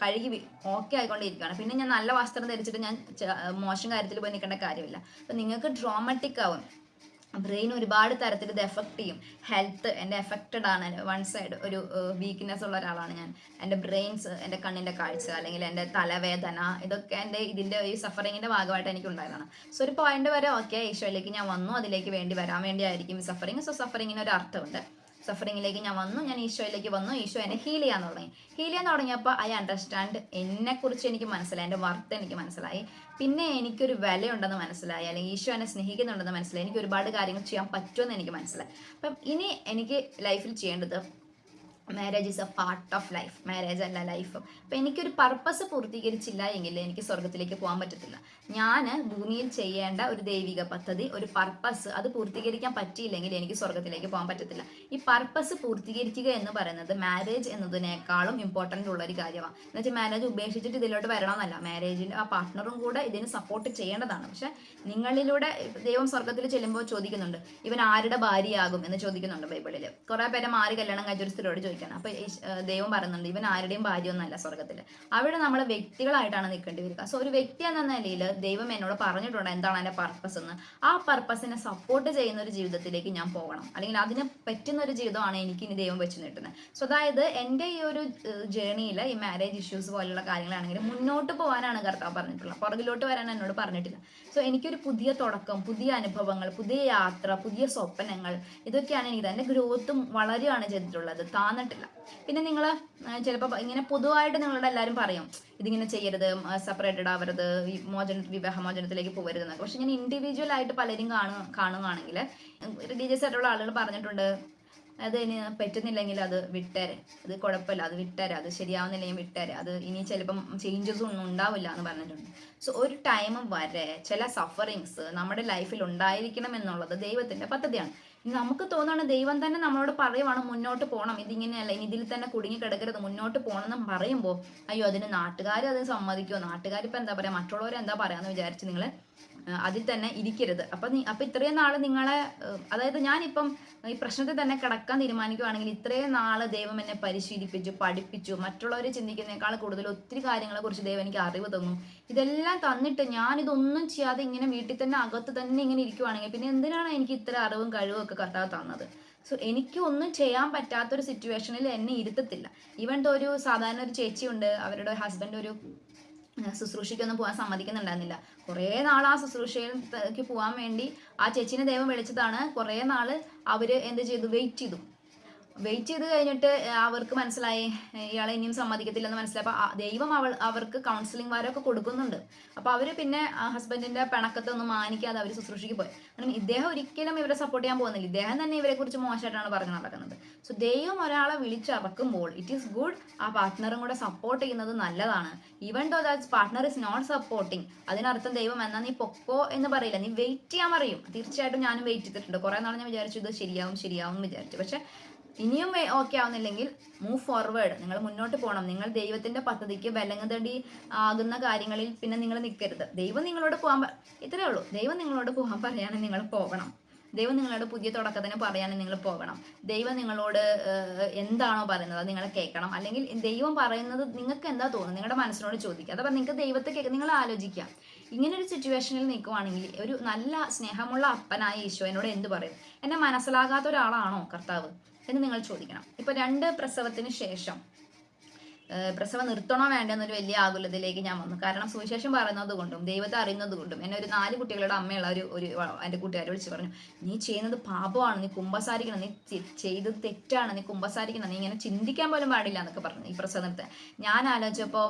കഴുകി ഓക്കെ ആയിക്കൊണ്ടിരിക്കുകയാണ് പിന്നെ ഞാൻ നല്ല വസ്ത്രം ധരിച്ചിട്ട് ഞാൻ മോശം കാര്യത്തിൽ പോയി നിൽക്കേണ്ട കാര്യമില്ല. അപ്പം നിങ്ങൾക്ക് ഡ്രോമാറ്റിക് ആവും. ബ്രെയിൻ ഒരുപാട് തരത്തിൽ ഇത് എഫക്ട് ചെയ്യും. ഹെൽത്ത് എന്റെ എഫക്റ്റഡ് ആണ്. വൺ സൈഡ് ഒരു വീക്ക്നെസ് ഉള്ള ഒരാളാണ് ഞാൻ. എന്റെ ബ്രെയിൻസ് എന്റെ കണ്ണിന്റെ കാഴ്ച അല്ലെങ്കിൽ എന്റെ തലവേദന ഇതൊക്കെ എന്റെ ഇതിന്റെ ഈ സഫറിങ്ങിന്റെ ഭാഗമായിട്ട് എനിക്ക് ഉണ്ടായതാണ് സോ ഒരു പോയിന്റ് വരെ ഓക്കെ ഈശോയിലേക്ക് ഞാൻ വന്നു. അതിലേക്ക് വേണ്ടി വരാൻ വേണ്ടിയായിരിക്കും സഫറിങ് സോ സഫറിങ്ങിന് ഒരു അർത്ഥമുണ്ട്. സഫറിങ്ങിലേക്ക് ഞാൻ വന്നു. ഞാൻ ഈശോയിലേക്ക് വന്നു. ഈശോ എന്നെ ഹീൽ ചെയ്യാൻ തുടങ്ങി. ഹീൽ ചെയ്യാൻ തുടങ്ങിയപ്പോൾ ഐ അണ്ടർസ്റ്റാൻഡ് എന്നെക്കുറിച്ച് എനിക്ക് മനസ്സിലായി. എന്റെ വർത്ത് എനിക്ക് മനസ്സിലായി. പിന്നെ എനിക്കൊരു വിലയുണ്ടെന്ന് മനസ്സിലായി. അല്ലെങ്കിൽ ഈശോ എന്നെ സ്നേഹിക്കുന്നുണ്ടെന്ന് മനസ്സിലായി. എനിക്ക് ഒരുപാട് കാര്യങ്ങൾ ചെയ്യാൻ പറ്റുമെന്ന് എനിക്ക് മനസ്സിലായി. അപ്പം ഇനി എനിക്ക് ലൈഫിൽ ചെയ്യേണ്ടത് marriage is a part of life marriage അല്ല ലൈഫ് അപ്പം എനിക്കൊരു പർപ്പസ് പൂർത്തീകരിച്ചില്ല എങ്കിൽ എനിക്ക് സ്വർഗത്തിലേക്ക് പോകാൻ പറ്റത്തില്ല. ഞാൻ ഭൂമിയിൽ ചെയ്യേണ്ട ഒരു ദൈവിക പദ്ധതി ഒരു പർപ്പസ് അത് പൂർത്തീകരിക്കാൻ പറ്റിയില്ലെങ്കിൽ എനിക്ക് സ്വർഗത്തിലേക്ക് പോകാൻ പറ്റത്തില്ല. ഈ പർപ്പസ് പൂർത്തീകരിക്കുക എന്ന് പറയുന്നത് മാരേജ് എന്നതിനേക്കാളും ഇമ്പോർട്ടന്റ് ഉള്ള ഒരു കാര്യമാണ് എന്ന് വെച്ചാൽ മാരേജ് ഉപേക്ഷിച്ചിട്ട് ഇതിലോട്ട് വരണമെന്നല്ല. മാരേജിന്റെ ആ പാർട്ട്ണറും കൂടെ ഇതിന് സപ്പോർട്ട് ചെയ്യേണ്ടതാണ്. പക്ഷെ നിങ്ങളിലൂടെ ദൈവം സ്വർഗത്തിൽ ചെല്ലുമ്പോൾ ചോദിക്കുന്നുണ്ട് ഇവൻ ആരുടെ ഭാര്യയാകും? എന്ന് ചോദിക്കുന്നുണ്ട് ബൈബിളിൽ കുറേ പേരെ മാറി കല്യാണം കഴിച്ചൊരു സ്ത്രീയോട് ചോദിക്കണം അപ്പൊ ഈശ്- ദൈവം പറയുന്നുണ്ട് ഇവൻ ആരുടെയും ഭാര്യ ഒന്നല്ല സ്വർഗത്തിൽ അവിടെ നമ്മൾ വ്യക്തികളായിട്ടാണ് നിൽക്കേണ്ടി വരിക സോ ഒരു വ്യക്തി എന്ന നിലയിൽ ദൈവം എന്നോട് പറഞ്ഞിട്ടുണ്ട് എന്താണ് എന്റെ പർപ്പസ് എന്ന്. ആ പർപ്പസിനെ സപ്പോർട്ട് ചെയ്യുന്ന ഒരു ജീവിതത്തിലേക്ക് ഞാൻ പോകണം. അല്ലെങ്കിൽ അതിന് പറ്റുന്ന ഒരു ജീവിതമാണ് എനിക്ക് ഇനി ദൈവം വെച്ച് നീട്ടുന്നത്. സോ അതായത് എന്റെ ഈ ഒരു ജേണിയിൽ ഈ മാരേജ് ഇഷ്യൂസ് പോലുള്ള കാര്യങ്ങളാണെങ്കിൽ മുന്നോട്ട് പോകാനാണ് കർത്താവ് പറഞ്ഞിട്ടുള്ളത്. പുറകിലോട്ട് വരാൻ എന്നോട് പറഞ്ഞിട്ടില്ല. സോ എനിക്കൊരു പുതിയ തുടക്കം പുതിയ അനുഭവങ്ങൾ പുതിയ യാത്ര പുതിയ സ്വപ്നങ്ങൾ ഇതൊക്കെയാണ് എനിക്ക് എന്റെ ഗ്രോത്തും വളരെയാണ് ചെയ്തിട്ടുള്ളത്. താന്നിട്ടില്ല പിന്നെ നിങ്ങൾ ചിലപ്പോൾ ഇങ്ങനെ പൊതുവായിട്ട് നിങ്ങളുടെ എല്ലാവരും പറയും ഇതിങ്ങനെ ചെയ്യരുത് സെപ്പറേറ്റഡ് ആവരുത് മോചന വിവാഹമോചനത്തിലേക്ക് പോകരുത് എന്നൊക്കെ പക്ഷെ ഞാൻ ഇൻഡിവിജ്വൽ ആയിട്ട് പലരും കാണുക കാണുകയാണെങ്കിൽ റിലീജിയസ് ആയിട്ടുള്ള ആളുകൾ പറഞ്ഞിട്ടുണ്ട് അത് ഇനി പറ്റുന്നില്ലെങ്കിൽ അത് വിട്ടേരെ. അത് കുഴപ്പമില്ല. അത് വിട്ടേരെ. അത് ശരിയാവുന്നില്ലെങ്കിൽ വിട്ടേരെ. അത് ഇനി ചിലപ്പം ചേഞ്ചസ് ഒന്നും ഉണ്ടാവില്ല എന്ന് പറഞ്ഞിട്ടുണ്ട്. സോ ഒരു ടൈം വരെ ചില സഫറിങ്സ് നമ്മുടെ ലൈഫിൽ ഉണ്ടായിരിക്കണം എന്നുള്ളത് ദൈവത്തിന്റെ പദ്ധതിയാണ്. നമുക്ക് തോന്നുകയാണ് ദൈവം തന്നെ നമ്മളോട് പറയുവാണ് മുന്നോട്ട് പോകണം ഇതിങ്ങനെയല്ല. ഇനി ഇതിൽ തന്നെ കുടുങ്ങി കിടക്കരുത്. മുന്നോട്ട് പോകണം എന്ന് പറയുമ്പോൾ അയ്യോ അതിന് നാട്ടുകാർ അത് സമ്മതിക്കുമോ നാട്ടുകാരിപ്പോൾ എന്താ പറയുക മറ്റുള്ളവർ എന്താ പറയാന്ന് വിചാരിച്ച് നിങ്ങൾ അതിൽ തന്നെ ഇരിക്കരുത്. അപ്പൊ അപ്പൊ ഇത്രയും നാൾ നിങ്ങളെ അതായത് ഞാനിപ്പം ഈ പ്രശ്നത്തെ തന്നെ കിടക്കാൻ തീരുമാനിക്കുവാണെങ്കിൽ ഇത്രയും നാൾ ദൈവം എന്നെ പരിശീലിപ്പിച്ചു പഠിപ്പിച്ചു മറ്റുള്ളവർ ചിന്തിക്കുന്നതിനേക്കാൾ കൂടുതൽ ഒത്തിരി കാര്യങ്ങളെ കുറിച്ച് ദൈവം എനിക്ക് അറിവ് തന്നു. ഇതെല്ലാം തന്നിട്ട് ഞാൻ ഇതൊന്നും ചെയ്യാതെ ഇങ്ങനെ വീട്ടിൽ തന്നെ അകത്ത് തന്നെ ഇങ്ങനെ ഇരിക്കുവാണെങ്കിൽ പിന്നെ എന്തിനാണ് എനിക്ക് ഇത്ര അറിവും കഴിവും ഒക്കെ കർത്താവ് തന്നത്? സോ എനിക്ക് ഒന്നും ചെയ്യാൻ പറ്റാത്തൊരു സിറ്റുവേഷനിൽ എന്നെ ഇരുത്തത്തില്ല. ഈവൻ ഒരു സാധാരണ ഒരു ചേച്ചിയുണ്ട് അവരുടെ ഹസ്ബൻഡ് ഒരു ശുശ്രൂഷയ്ക്കൊന്നും പോകാൻ സമ്മതിക്കുന്നുണ്ടായിരുന്നില്ല. കുറേ നാൾ ആ ശുശ്രൂഷയിലേക്ക് പോകാൻ വേണ്ടി ആ ചേച്ചീനെ ദൈവം വിളിച്ചതാണ്. കുറേ നാൾ അവർ എന്ത് ചെയ്തു? വെയിറ്റ് ചെയ്തു. വെയിറ്റ് ചെയ്ത് കഴിഞ്ഞിട്ട് അവർക്ക് മനസ്സിലായി ഇയാളെ ഇനിയും സമ്മതിക്കത്തില്ലെന്ന് മനസ്സിലായി. അപ്പൊ ദൈവം അവൾ അവർക്ക് കൗൺസിലിംഗ് വാരമൊക്കെ കൊടുക്കുന്നുണ്ട്. അപ്പോൾ അവർ പിന്നെ ഹസ്ബൻഡിന്റെ പിണക്കത്തെ ഒന്നും മാനിക്കാതെ അവർ ശുശ്രൂഷയ്ക്ക് പോയി. കാരണം ഇദ്ദേഹം ഒരിക്കലും ഇവരെ സപ്പോർട്ട് ചെയ്യാൻ പോകുന്നില്ല. ഇദ്ദേഹം തന്നെ ഇവരെ കുറിച്ച് മോശമായിട്ടാണ് പറഞ്ഞു നടക്കുന്നത്. സോ ദൈവം ഒരാളെ വിളിച്ചറക്കുമ്പോൾ ഇറ്റ് ഈസ് ഗുഡ് ആ പാർട്ട്ണറും കൂടെ സപ്പോർട്ട് ചെയ്യുന്നത് നല്ലതാണ്. Even though that partner is not supporting അതിനർത്ഥം ദൈവം എന്നാ നീ പൊക്കോ എന്ന് പറയില്ല. നീ വെയിറ്റ് ചെയ്യാൻ പറയും. തീർച്ചയായിട്ടും ഞാനും വെയിറ്റ് ചെയ്തിട്ടുണ്ട്. കുറെ നാൾ ഞാൻ വിചാരിച്ചു ഇത് ശരിയാവും ശരിയാവും എന്ന് വിചാരിച്ചു. പക്ഷെ ഇനിയും ഓക്കെ ആവുന്നില്ലെങ്കിൽ മൂവ് ഫോർവേഡ് നിങ്ങൾ മുന്നോട്ട് പോകണം നിങ്ങൾ ദൈവത്തിന്റെ പദ്ധതിക്ക് വിലങ്ങതടി ആകുന്ന കാര്യങ്ങളിൽ പിന്നെ നിങ്ങൾ നിൽക്കരുത്. ദൈവം നിങ്ങളോട് പോകാൻ ഇത്രയേ ഇത്രേ ഉള്ളൂ. ദൈവം നിങ്ങളോട് പോകാൻ പറയുകയാണെങ്കിൽ നിങ്ങൾ പോകണം. ദൈവം നിങ്ങളോട് പുതിയ തുടക്കത്തിന് പറയാനും നിങ്ങൾ പോകണം. ദൈവം നിങ്ങളോട് എന്താണോ പറയുന്നത് നിങ്ങൾ കേൾക്കണം. അല്ലെങ്കിൽ ദൈവം പറയുന്നത് നിങ്ങൾക്ക് എന്താ തോന്നുന്നത്? നിങ്ങളുടെ മനസ്സിനോട് ചോദിക്കുക. അഥവാ നിങ്ങൾക്ക് ദൈവത്തെ കേൾക്കുക നിങ്ങൾ ആലോചിക്കുക. ഇങ്ങനെ ഒരു സിറ്റുവേഷനിൽ നിൽക്കുവാണെങ്കിൽ ഒരു നല്ല സ്നേഹമുള്ള അപ്പനായ ഈശോ എന്നോട് എന്ത് പറയും? എന്നെ മനസ്സിലാകാത്ത ഒരാളാണോ കർത്താവ്? എന്ന് നിങ്ങൾ ചോദിക്കണം. ഇപ്പൊ രണ്ട് പ്രസവത്തിന് ശേഷം പ്രസവം നിർത്തണോ വേണ്ട എന്നൊരു വലിയ ആകുലതയിലേക്ക് ഞാൻ വന്നു. കാരണം സുവിശേഷം പറയുന്നത് കൊണ്ടും ദൈവത്തെ അറിയുന്നത് കൊണ്ടും എന്നെ ഒരു നാല് കുട്ടികളുടെ അമ്മയുള്ള ഒരു ഒരു എന്റെ കൂട്ടുകാർ വിളിച്ച് പറഞ്ഞു നീ ചെയ്യുന്നത് പാപമാണ് നീ കുമ്പസാരിക്കണം നീ ചെയ്ത് തെറ്റാണ് നീ കുമ്പസാരിക്കണം നീ ഇങ്ങനെ ചിന്തിക്കാൻ പോലും പാടില്ല എന്നൊക്കെ പറഞ്ഞു ഈ പ്രസവം നിർത്താൻ. ഞാൻ ആലോചിച്ചപ്പോൾ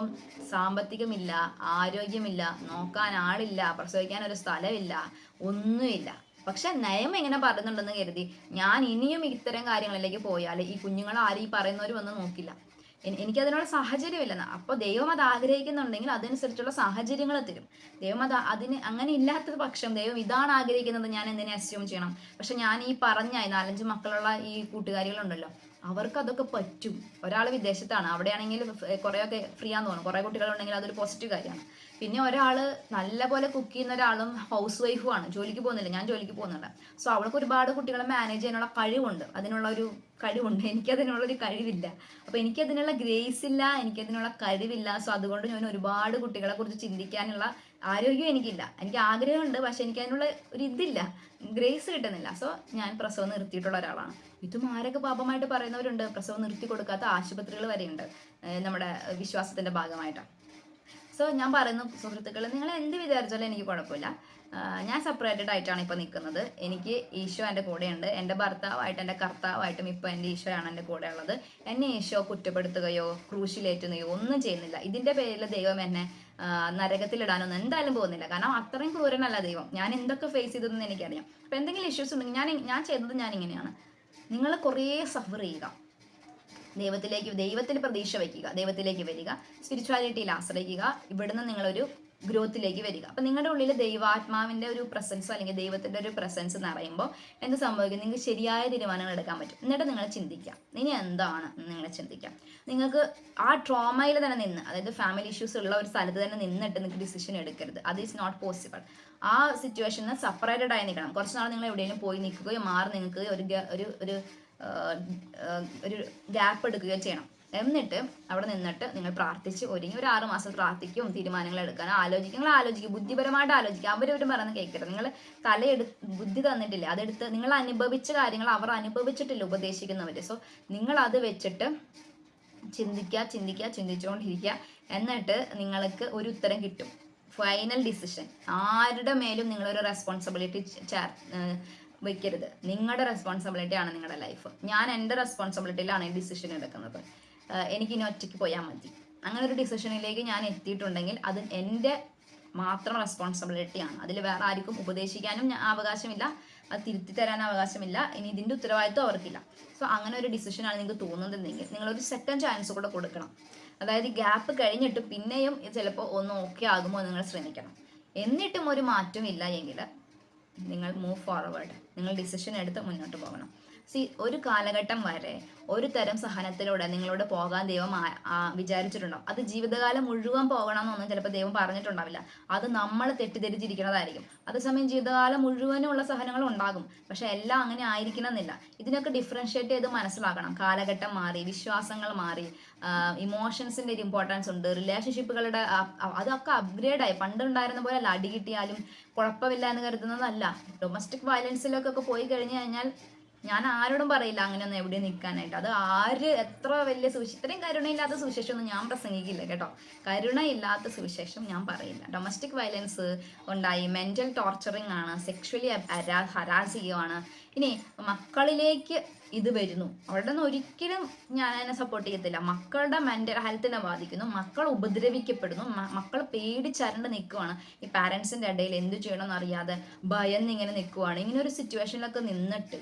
സാമ്പത്തികമില്ല ആരോഗ്യമില്ല നോക്കാൻ ആളില്ല പ്രസവിക്കാൻ ഒരു സ്ഥലമില്ല ഒന്നുമില്ല. പക്ഷെ നയം എങ്ങനെ പറയുന്നുണ്ടെന്ന് കരുതി. ഞാൻ ഇനിയും ഇത്തരം കാര്യങ്ങളിലേക്ക് പോയാൽ ഈ കുഞ്ഞുങ്ങൾ ആരും ഈ പറയുന്നവർ വന്ന് നോക്കില്ല. എനി- എനിക്കതിനുള്ള സാഹചര്യമില്ല അപ്പോൾ ദൈവം അത് ആഗ്രഹിക്കുന്നുണ്ടെങ്കിൽ അതനുസരിച്ചുള്ള സാഹചര്യങ്ങൾ തരും. ദൈവം അത് അതിന് അങ്ങനെ ഇല്ലാത്ത പക്ഷം ദൈവം ഇതാണ് ആഗ്രഹിക്കുന്നത് ഞാൻ എന്തിനെ അസ്യൂം ചെയ്യണം. പക്ഷെ ഞാൻ ഈ പറഞ്ഞ നാലഞ്ച് മക്കളുള്ള ഈ കൂട്ടുകാരികളുണ്ടല്ലോ അവർക്ക് അതൊക്കെ പറ്റും. ഒരാൾ വിദേശത്താണ്. അവിടെയാണെങ്കിൽ കുറേയൊക്കെ ഫ്രീ ആന്ന് തോന്നുന്നു. കുറേ കുട്ടികളുണ്ടെങ്കിൽ അതൊരു പോസിറ്റീവ് കാര്യമാണ്. പിന്നെ ഒരാൾ നല്ലപോലെ കുക്ക് ചെയ്യുന്ന ഒരാളും ഹൗസ് വൈഫും ആണ്. ജോലിക്ക് പോകുന്നില്ല. ഞാൻ ജോലിക്ക് പോകുന്നുണ്ട്. സോ അവൾക്ക് ഒരുപാട് കുട്ടികളെ മാനേജ് ചെയ്യാനുള്ള കഴിവുണ്ട്. അതിനുള്ള ഒരു കഴിവുണ്ട്. എനിക്ക് അതിനുള്ള ഒരു കഴിവില്ല. അപ്പോൾ എനിക്കതിനുള്ള ഗ്രേസ് ഇല്ല. എനിക്ക് അതിനുള്ള കഴിവില്ല. സോ അതുകൊണ്ട് ഞാൻ ഒരുപാട് കുട്ടികളെ കുറിച്ച് ചിന്തിക്കാനുള്ള ആരോഗ്യം എനിക്കില്ല. എനിക്ക് ആഗ്രഹമുണ്ട്. പക്ഷെ എനിക്ക് അതിനുള്ള ഒരു ഇതില്ല. ഗ്രേസ് കിട്ടുന്നില്ല. സോ ഞാൻ പ്രസവം നിർത്തിയിട്ടുള്ള ഒരാളാണ്. ഇതും ആരൊക്കെ പാപമായിട്ട് പറയുന്നവരുണ്ട്. പ്രസവം നിർത്തി കൊടുക്കാത്ത ആശുപത്രികൾ വരെയുണ്ട്. നമ്മുടെ വിശ്വാസത്തിന്റെ ഭാഗമായിട്ടാണ് സോ ഞാൻ പറയുന്നു സുഹൃത്തുക്കൾ നിങ്ങൾ എന്ത് വിചാരിച്ചാലും എനിക്ക് കുഴപ്പമില്ല. ഞാൻ സെപ്പറേറ്റഡ് ആയിട്ടാണ് ഇപ്പോൾ നിൽക്കുന്നത്. എനിക്ക് ഈശോ എന്റെ കൂടെയുണ്ട്. എന്റെ ഭർത്താവായിട്ട് എന്റെ കർത്താവായിട്ടും ഇപ്പോൾ എന്റെ ഈശോയാണ് എന്റെ കൂടെ ഉള്ളത്. എന്നെ ഈശോ കുറ്റപ്പെടുത്തുകയോ ക്രൂശിലേറ്റുകയോ ഒന്നും ചെയ്യുന്നില്ല. ഇതിന്റെ പേരിൽ ദൈവം എന്നെ നരകത്തിലിടാനൊന്നും എന്തായാലും പോകുന്നില്ല. കാരണം അത്രയും ക്രൂരനല്ല ദൈവം. ഞാൻ എന്തൊക്കെ ഫേസ് ചെയ്തതെന്ന് എനിക്കറിയാം. അപ്പോൾ എന്തെങ്കിലും ഇഷ്യൂസ് ഉണ്ടെങ്കിൽ ഞാൻ ഞാൻ ചെയ്തത് ഞാൻ ഇങ്ങനെയാണ്. നിങ്ങൾ കുറേ സഫർ ചെയ്യുക. ദൈവത്തിലേക്ക് ദൈവത്തിൽ പ്രതീക്ഷ വയ്ക്കുക ദൈവത്തിലേക്ക് വരിക സ്പിരിച്വാലിറ്റിയിൽ ആശ്രയിക്കുക ഇവിടുന്ന് നിങ്ങളൊരു ഗ്രോത്തിലേക്ക് വരിക. അപ്പം നിങ്ങളുടെ ഉള്ളിൽ ദൈവാത്മാവിന്റെ ഒരു പ്രസൻസോ അല്ലെങ്കിൽ ദൈവത്തിന്റെ ഒരു പ്രസൻസ് നിറയുമ്പോൾ എന്ത് സംഭവിക്കും? നിങ്ങൾക്ക് ശരിയായ തീരുമാനങ്ങൾ എടുക്കാൻ പറ്റും. എന്നിട്ട് നിങ്ങൾ ചിന്തിക്കാം ഇനി എന്താണ് നിങ്ങൾ ചിന്തിക്കാം നിങ്ങൾക്ക് ആ ട്രോമയിൽ തന്നെ നിന്ന് അതായത് ഫാമിലി ഇഷ്യൂസ് ഉള്ള ഒരു സ്ഥലത്ത് തന്നെ നിന്നിട്ട് നിങ്ങൾക്ക് ഡിസിഷൻ എടുക്കരുത്. അത് ഈസ് നോട്ട് പോസിബിൾ ആ സിറ്റുവേഷനിൽ സെപ്പറേറ്റഡ് ആയി നിൽക്കണം കുറച്ച് നാൾ നിങ്ങൾ എവിടെയെങ്കിലും പോയി നിൽക്കുകയോ മാറി നിങ്ങൾക്ക് ഒരു ഒരു ഒരു ഒരു ഗ്യാപ്പ് എടുക്കുകയോ ചെയ്യണം. എന്നിട്ട് അവിടെ നിന്നിട്ട് നിങ്ങൾ പ്രാർത്ഥിച്ച് ഒരുങ്ങി ഒരു ആറ് മാസം പ്രാർത്ഥിക്കും തീരുമാനങ്ങൾ എടുക്കാനും ആലോചിക്കും. നിങ്ങൾ ആലോചിക്കും ബുദ്ധിപരമായിട്ട് ആലോചിക്കുക അവരവർ പറയുന്നത് കേൾക്കരുത്. നിങ്ങൾ തലയെടു ബുദ്ധി തന്നിട്ടില്ല. അതെടുത്ത് നിങ്ങൾ അനുഭവിച്ച കാര്യങ്ങൾ അവർ അനുഭവിച്ചിട്ടില്ല ഉപദേശിക്കുന്നവർ സോ നിങ്ങൾ അത് വെച്ചിട്ട് ചിന്തിക്കുക ചിന്തിക്കുക ചിന്തിച്ചുകൊണ്ടിരിക്കുക. എന്നിട്ട് നിങ്ങൾക്ക് ഒരു ഉത്തരം കിട്ടും. ഫൈനൽ ഡിസിഷൻ ആരുടെ മേലും നിങ്ങളൊരു റെസ്പോൺസിബിലിറ്റി വെക്കരുത്. നിങ്ങളുടെ റെസ്പോൺസിബിലിറ്റി ആണ് നിങ്ങളുടെ ലൈഫ് ഞാൻ എന്റെ റെസ്പോൺസിബിലിറ്റിയിലാണ് ഈ ഡിസിഷൻ എടുക്കുന്നത്. എനിക്ക് ഇനി ഒറ്റയ്ക്ക് പോയാൽ മതി. അങ്ങനെ ഒരു ഡിസിഷനിലേക്ക് ഞാൻ എത്തിയിട്ടുണ്ടെങ്കിൽ അത് എന്റെ മാത്രം റെസ്പോൺസിബിലിറ്റിയാണ് അതിൽ വേറെ ആർക്കും ഉപദേശിക്കാനും അവകാശമില്ല. അത് തിരുത്തി തരാൻ അവകാശമില്ല. ഇനി ഇതിന്റെ ഉത്തരവാദിത്വം അവർക്കില്ല. സോ അങ്ങനെ ഒരു ഡിസിഷനാണ് നിങ്ങൾക്ക് തോന്നുന്നതെങ്കിൽ നിങ്ങളൊരു സെക്കൻഡ് ചാൻസ് കൂടെ കൊടുക്കണം. അതായത് ഗ്യാപ്പ് കഴിഞ്ഞിട്ട് പിന്നെയും ചിലപ്പോൾ ഒന്ന് ഓക്കെ ആകുമോ നിങ്ങൾ ശ്രമിക്കണം. എന്നിട്ടും ഒരു മാറ്റം ഇല്ല എങ്കിൽ നിങ്ങൾ മൂവ് ഫോർവേഡ് നിങ്ങൾ ഡിസിഷൻ എടുത്ത് മുന്നോട്ട് പോകണം. സി ഒരു കാലഘട്ടം വരെ ഒരു തരം സഹനത്തിലൂടെ നിങ്ങളോട് പോകാൻ ദൈവം വിചാരിച്ചിട്ടുണ്ടാവും. അത് ജീവിതകാലം മുഴുവൻ പോകണമെന്നൊന്നും ചിലപ്പോൾ ദൈവം പറഞ്ഞിട്ടുണ്ടാവില്ല. അത് നമ്മൾ തെറ്റിദ്ധരിച്ചിരിക്കുന്നതായിരിക്കും. അതേസമയം ജീവിതകാലം മുഴുവനുള്ള സഹനങ്ങൾ ഉണ്ടാകും. പക്ഷെ എല്ലാം അങ്ങനെ ആയിരിക്കണമെന്നില്ല. ഇതിനൊക്കെ ഡിഫറൻഷ്യേറ്റ് ചെയ്ത് മനസ്സിലാക്കണം. കാലഘട്ടം മാറി വിശ്വാസങ്ങൾ മാറി ഇമോഷൻസിന്റെ ഒരു ഇമ്പോർട്ടൻസ് ഉണ്ട്. റിലേഷൻഷിപ്പുകളുടെ അതൊക്കെ അപ്ഗ്രേഡായി പണ്ട് ഉണ്ടായിരുന്ന പോലെ അല്ല. അടി കിട്ടിയാലും കുഴപ്പമില്ല എന്ന് കരുതുന്നതല്ല. ഡൊമസ്റ്റിക് വയലൻസിലൊക്കെ പോയി കഴിഞ്ഞു കഴിഞ്ഞാൽ ഞാൻ ആരോടും പറയില്ല അങ്ങനെയൊന്നും എവിടെ നിൽക്കാനായിട്ട് അത് ആര് എത്ര വലിയ സുവിശേഷം ഇത്രയും കരുണയില്ലാത്ത സുവിശേഷം ഒന്നും ഞാൻ പ്രസംഗിക്കില്ല കേട്ടോ. കരുണയില്ലാത്ത സുവിശേഷം ഞാൻ പറയില്ല. ഡൊമസ്റ്റിക് വയലൻസ് ഉണ്ടായി മെന്റൽ ടോർച്ചറിങ് ആണ് സെക്ഷലി ഹരാസ് ചെയ്യുവാണ്. ഇനി മക്കളിലേക്ക് ഇത് വരുന്നു. അവിടെ നിന്ന് ഒരിക്കലും ഞാൻ അതിനെ സപ്പോർട്ട് ചെയ്യത്തില്ല. മക്കളുടെ മെന്റൽ ഹെൽത്തിനെ ബാധിക്കുന്നു. മക്കൾ ഉപദ്രവിക്കപ്പെടുന്നു. മക്കൾ പേടിച്ചരണ്ട് നിൽക്കുവാണ് ഈ പാരൻസിന്റെ ഇടയിൽ എന്ത് ചെയ്യണമെന്ന് അറിയാതെ ഭയന്നിങ്ങനെ നിൽക്കുവാണ് ഇങ്ങനെ ഒരു സിറ്റുവേഷനിലൊക്കെ നിന്നിട്ട്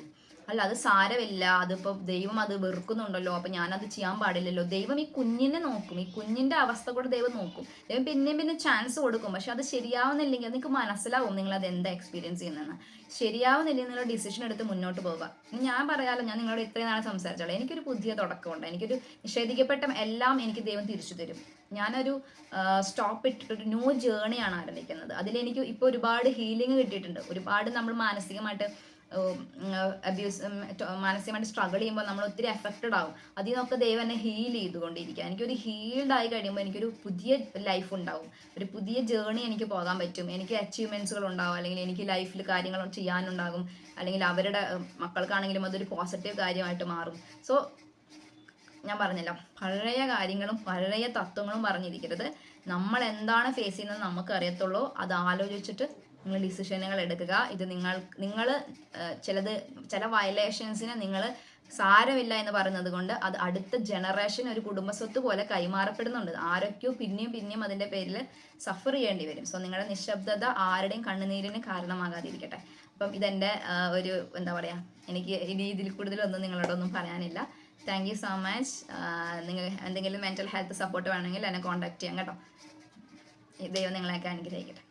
അല്ല അത് സാരമില്ല. അതിപ്പോ ദൈവം അത് വെറുക്കുന്നുണ്ടല്ലോ. അപ്പൊ ഞാനത് ചെയ്യാൻ പാടില്ലല്ലോ. ദൈവം ഈ കുഞ്ഞിനെ നോക്കും. ഈ കുഞ്ഞിന്റെ അവസ്ഥ കൂടെ ദൈവം നോക്കും. ദൈവം പിന്നെയും പിന്നെ ചാൻസ് കൊടുക്കും. പക്ഷെ അത് ശരിയാവുന്നില്ലെങ്കിൽ നിങ്ങൾക്ക് മനസ്സിലാവും നിങ്ങൾ അത് എന്താ എക്സ്പീരിയൻസ് ചെയ്യുന്നതെന്ന്. ശരിയാവുന്നില്ലെങ്കിൽ നിങ്ങൾ ഡിസിഷൻ എടുത്ത് മുന്നോട്ട് പോവുക. ഞാൻ പറയാലോ ഞാൻ നിങ്ങളോട് ഇത്രയും നാളെ സംസാരിച്ചോളൂ. എനിക്കൊരു പുതിയ തുടക്കമുണ്ട്. എനിക്കൊരു നിഷേധിക്കപ്പെട്ട എല്ലാം എനിക്ക് ദൈവം തിരിച്ചു തരും. ഞാനൊരു സ്റ്റോപ്പ് ഇട്ടിട്ട് ഒരു ന്യൂ ജേണിയാണ് ആരംഭിക്കുന്നത്. അതിലെനിക്ക് ഇപ്പോൾ ഒരുപാട് ഹീലിംഗ് കിട്ടിയിട്ടുണ്ട്. ഒരുപാട് നമ്മൾ മാനസികമായിട്ട് അബ്യൂസ് മാനസികമായിട്ട് സ്ട്രഗിൾ ചെയ്യുമ്പോൾ നമ്മൾ ഒത്തിരി എഫക്റ്റഡ് ആവും. അതിൽ നിന്നൊക്കെ ദൈവം എന്നെ ഹീൽ ചെയ്തുകൊണ്ടിരിക്കുക. എനിക്കൊരു ഹീൽഡ് ആയി കഴിയുമ്പോൾ എനിക്കൊരു പുതിയ ലൈഫ് ഉണ്ടാവും. ഒരു പുതിയ ജേണി എനിക്ക് പോകാൻ പറ്റും. എനിക്ക് അച്ചീവ്മെന്റ്സുകൾ ഉണ്ടാവും. അല്ലെങ്കിൽ എനിക്ക് ലൈഫിൽ കാര്യങ്ങൾ ചെയ്യാനുണ്ടാകും. അല്ലെങ്കിൽ അവരുടെ മക്കൾക്കാണെങ്കിലും അതൊരു പോസിറ്റീവ് കാര്യമായിട്ട് മാറും. സോ ഞാൻ പറഞ്ഞല്ലോ. പഴയ കാര്യങ്ങളും പഴയ തത്വങ്ങളും പറഞ്ഞിരിക്കരുത്. നമ്മൾ എന്താണ് ഫേസ് ചെയ്യുന്നത് നമുക്ക് അറിയത്തുള്ളൂ അത് ആലോചിച്ചിട്ട് നിങ്ങൾ ഡിസിഷനുകൾ എടുക്കുക. ഇത് നിങ്ങൾ നിങ്ങൾ ചിലത് ചില വയലേഷൻസിന് നിങ്ങൾ സാരമില്ല എന്ന് പറയുന്നത് കൊണ്ട് അത് അടുത്ത ജനറേഷൻ ഒരു കുടുംബസ്വത്ത് പോലെ കൈമാറപ്പെടുന്നുണ്ട്. ആരൊക്കെയോ പിന്നെയും പിന്നെയും അതിന്റെ പേരിൽ സഫർ ചെയ്യേണ്ടി വരും. സോ നിങ്ങളുടെ നിശബ്ദത ആരുടെയും കണ്ണുനീരിന് കാരണമാകാതിരിക്കട്ടെ. അപ്പം ഇതെന്റെ ഒരു എന്താ പറയുക എനിക്ക് ഇനി ഇതിൽ കൂടുതലൊന്നും നിങ്ങളോടൊന്നും പറയാനില്ല. താങ്ക് യു സോ മച്ച് നിങ്ങൾ എന്തെങ്കിലും മെന്റൽ ഹെൽത്ത് സപ്പോർട്ട് വേണമെങ്കിൽ എന്നെ കോൺടാക്ട് ചെയ്യാം കേട്ടോ. ദൈവം നിങ്ങളെയൊക്കെ അനുഗ്രഹിക്കട്ടെ.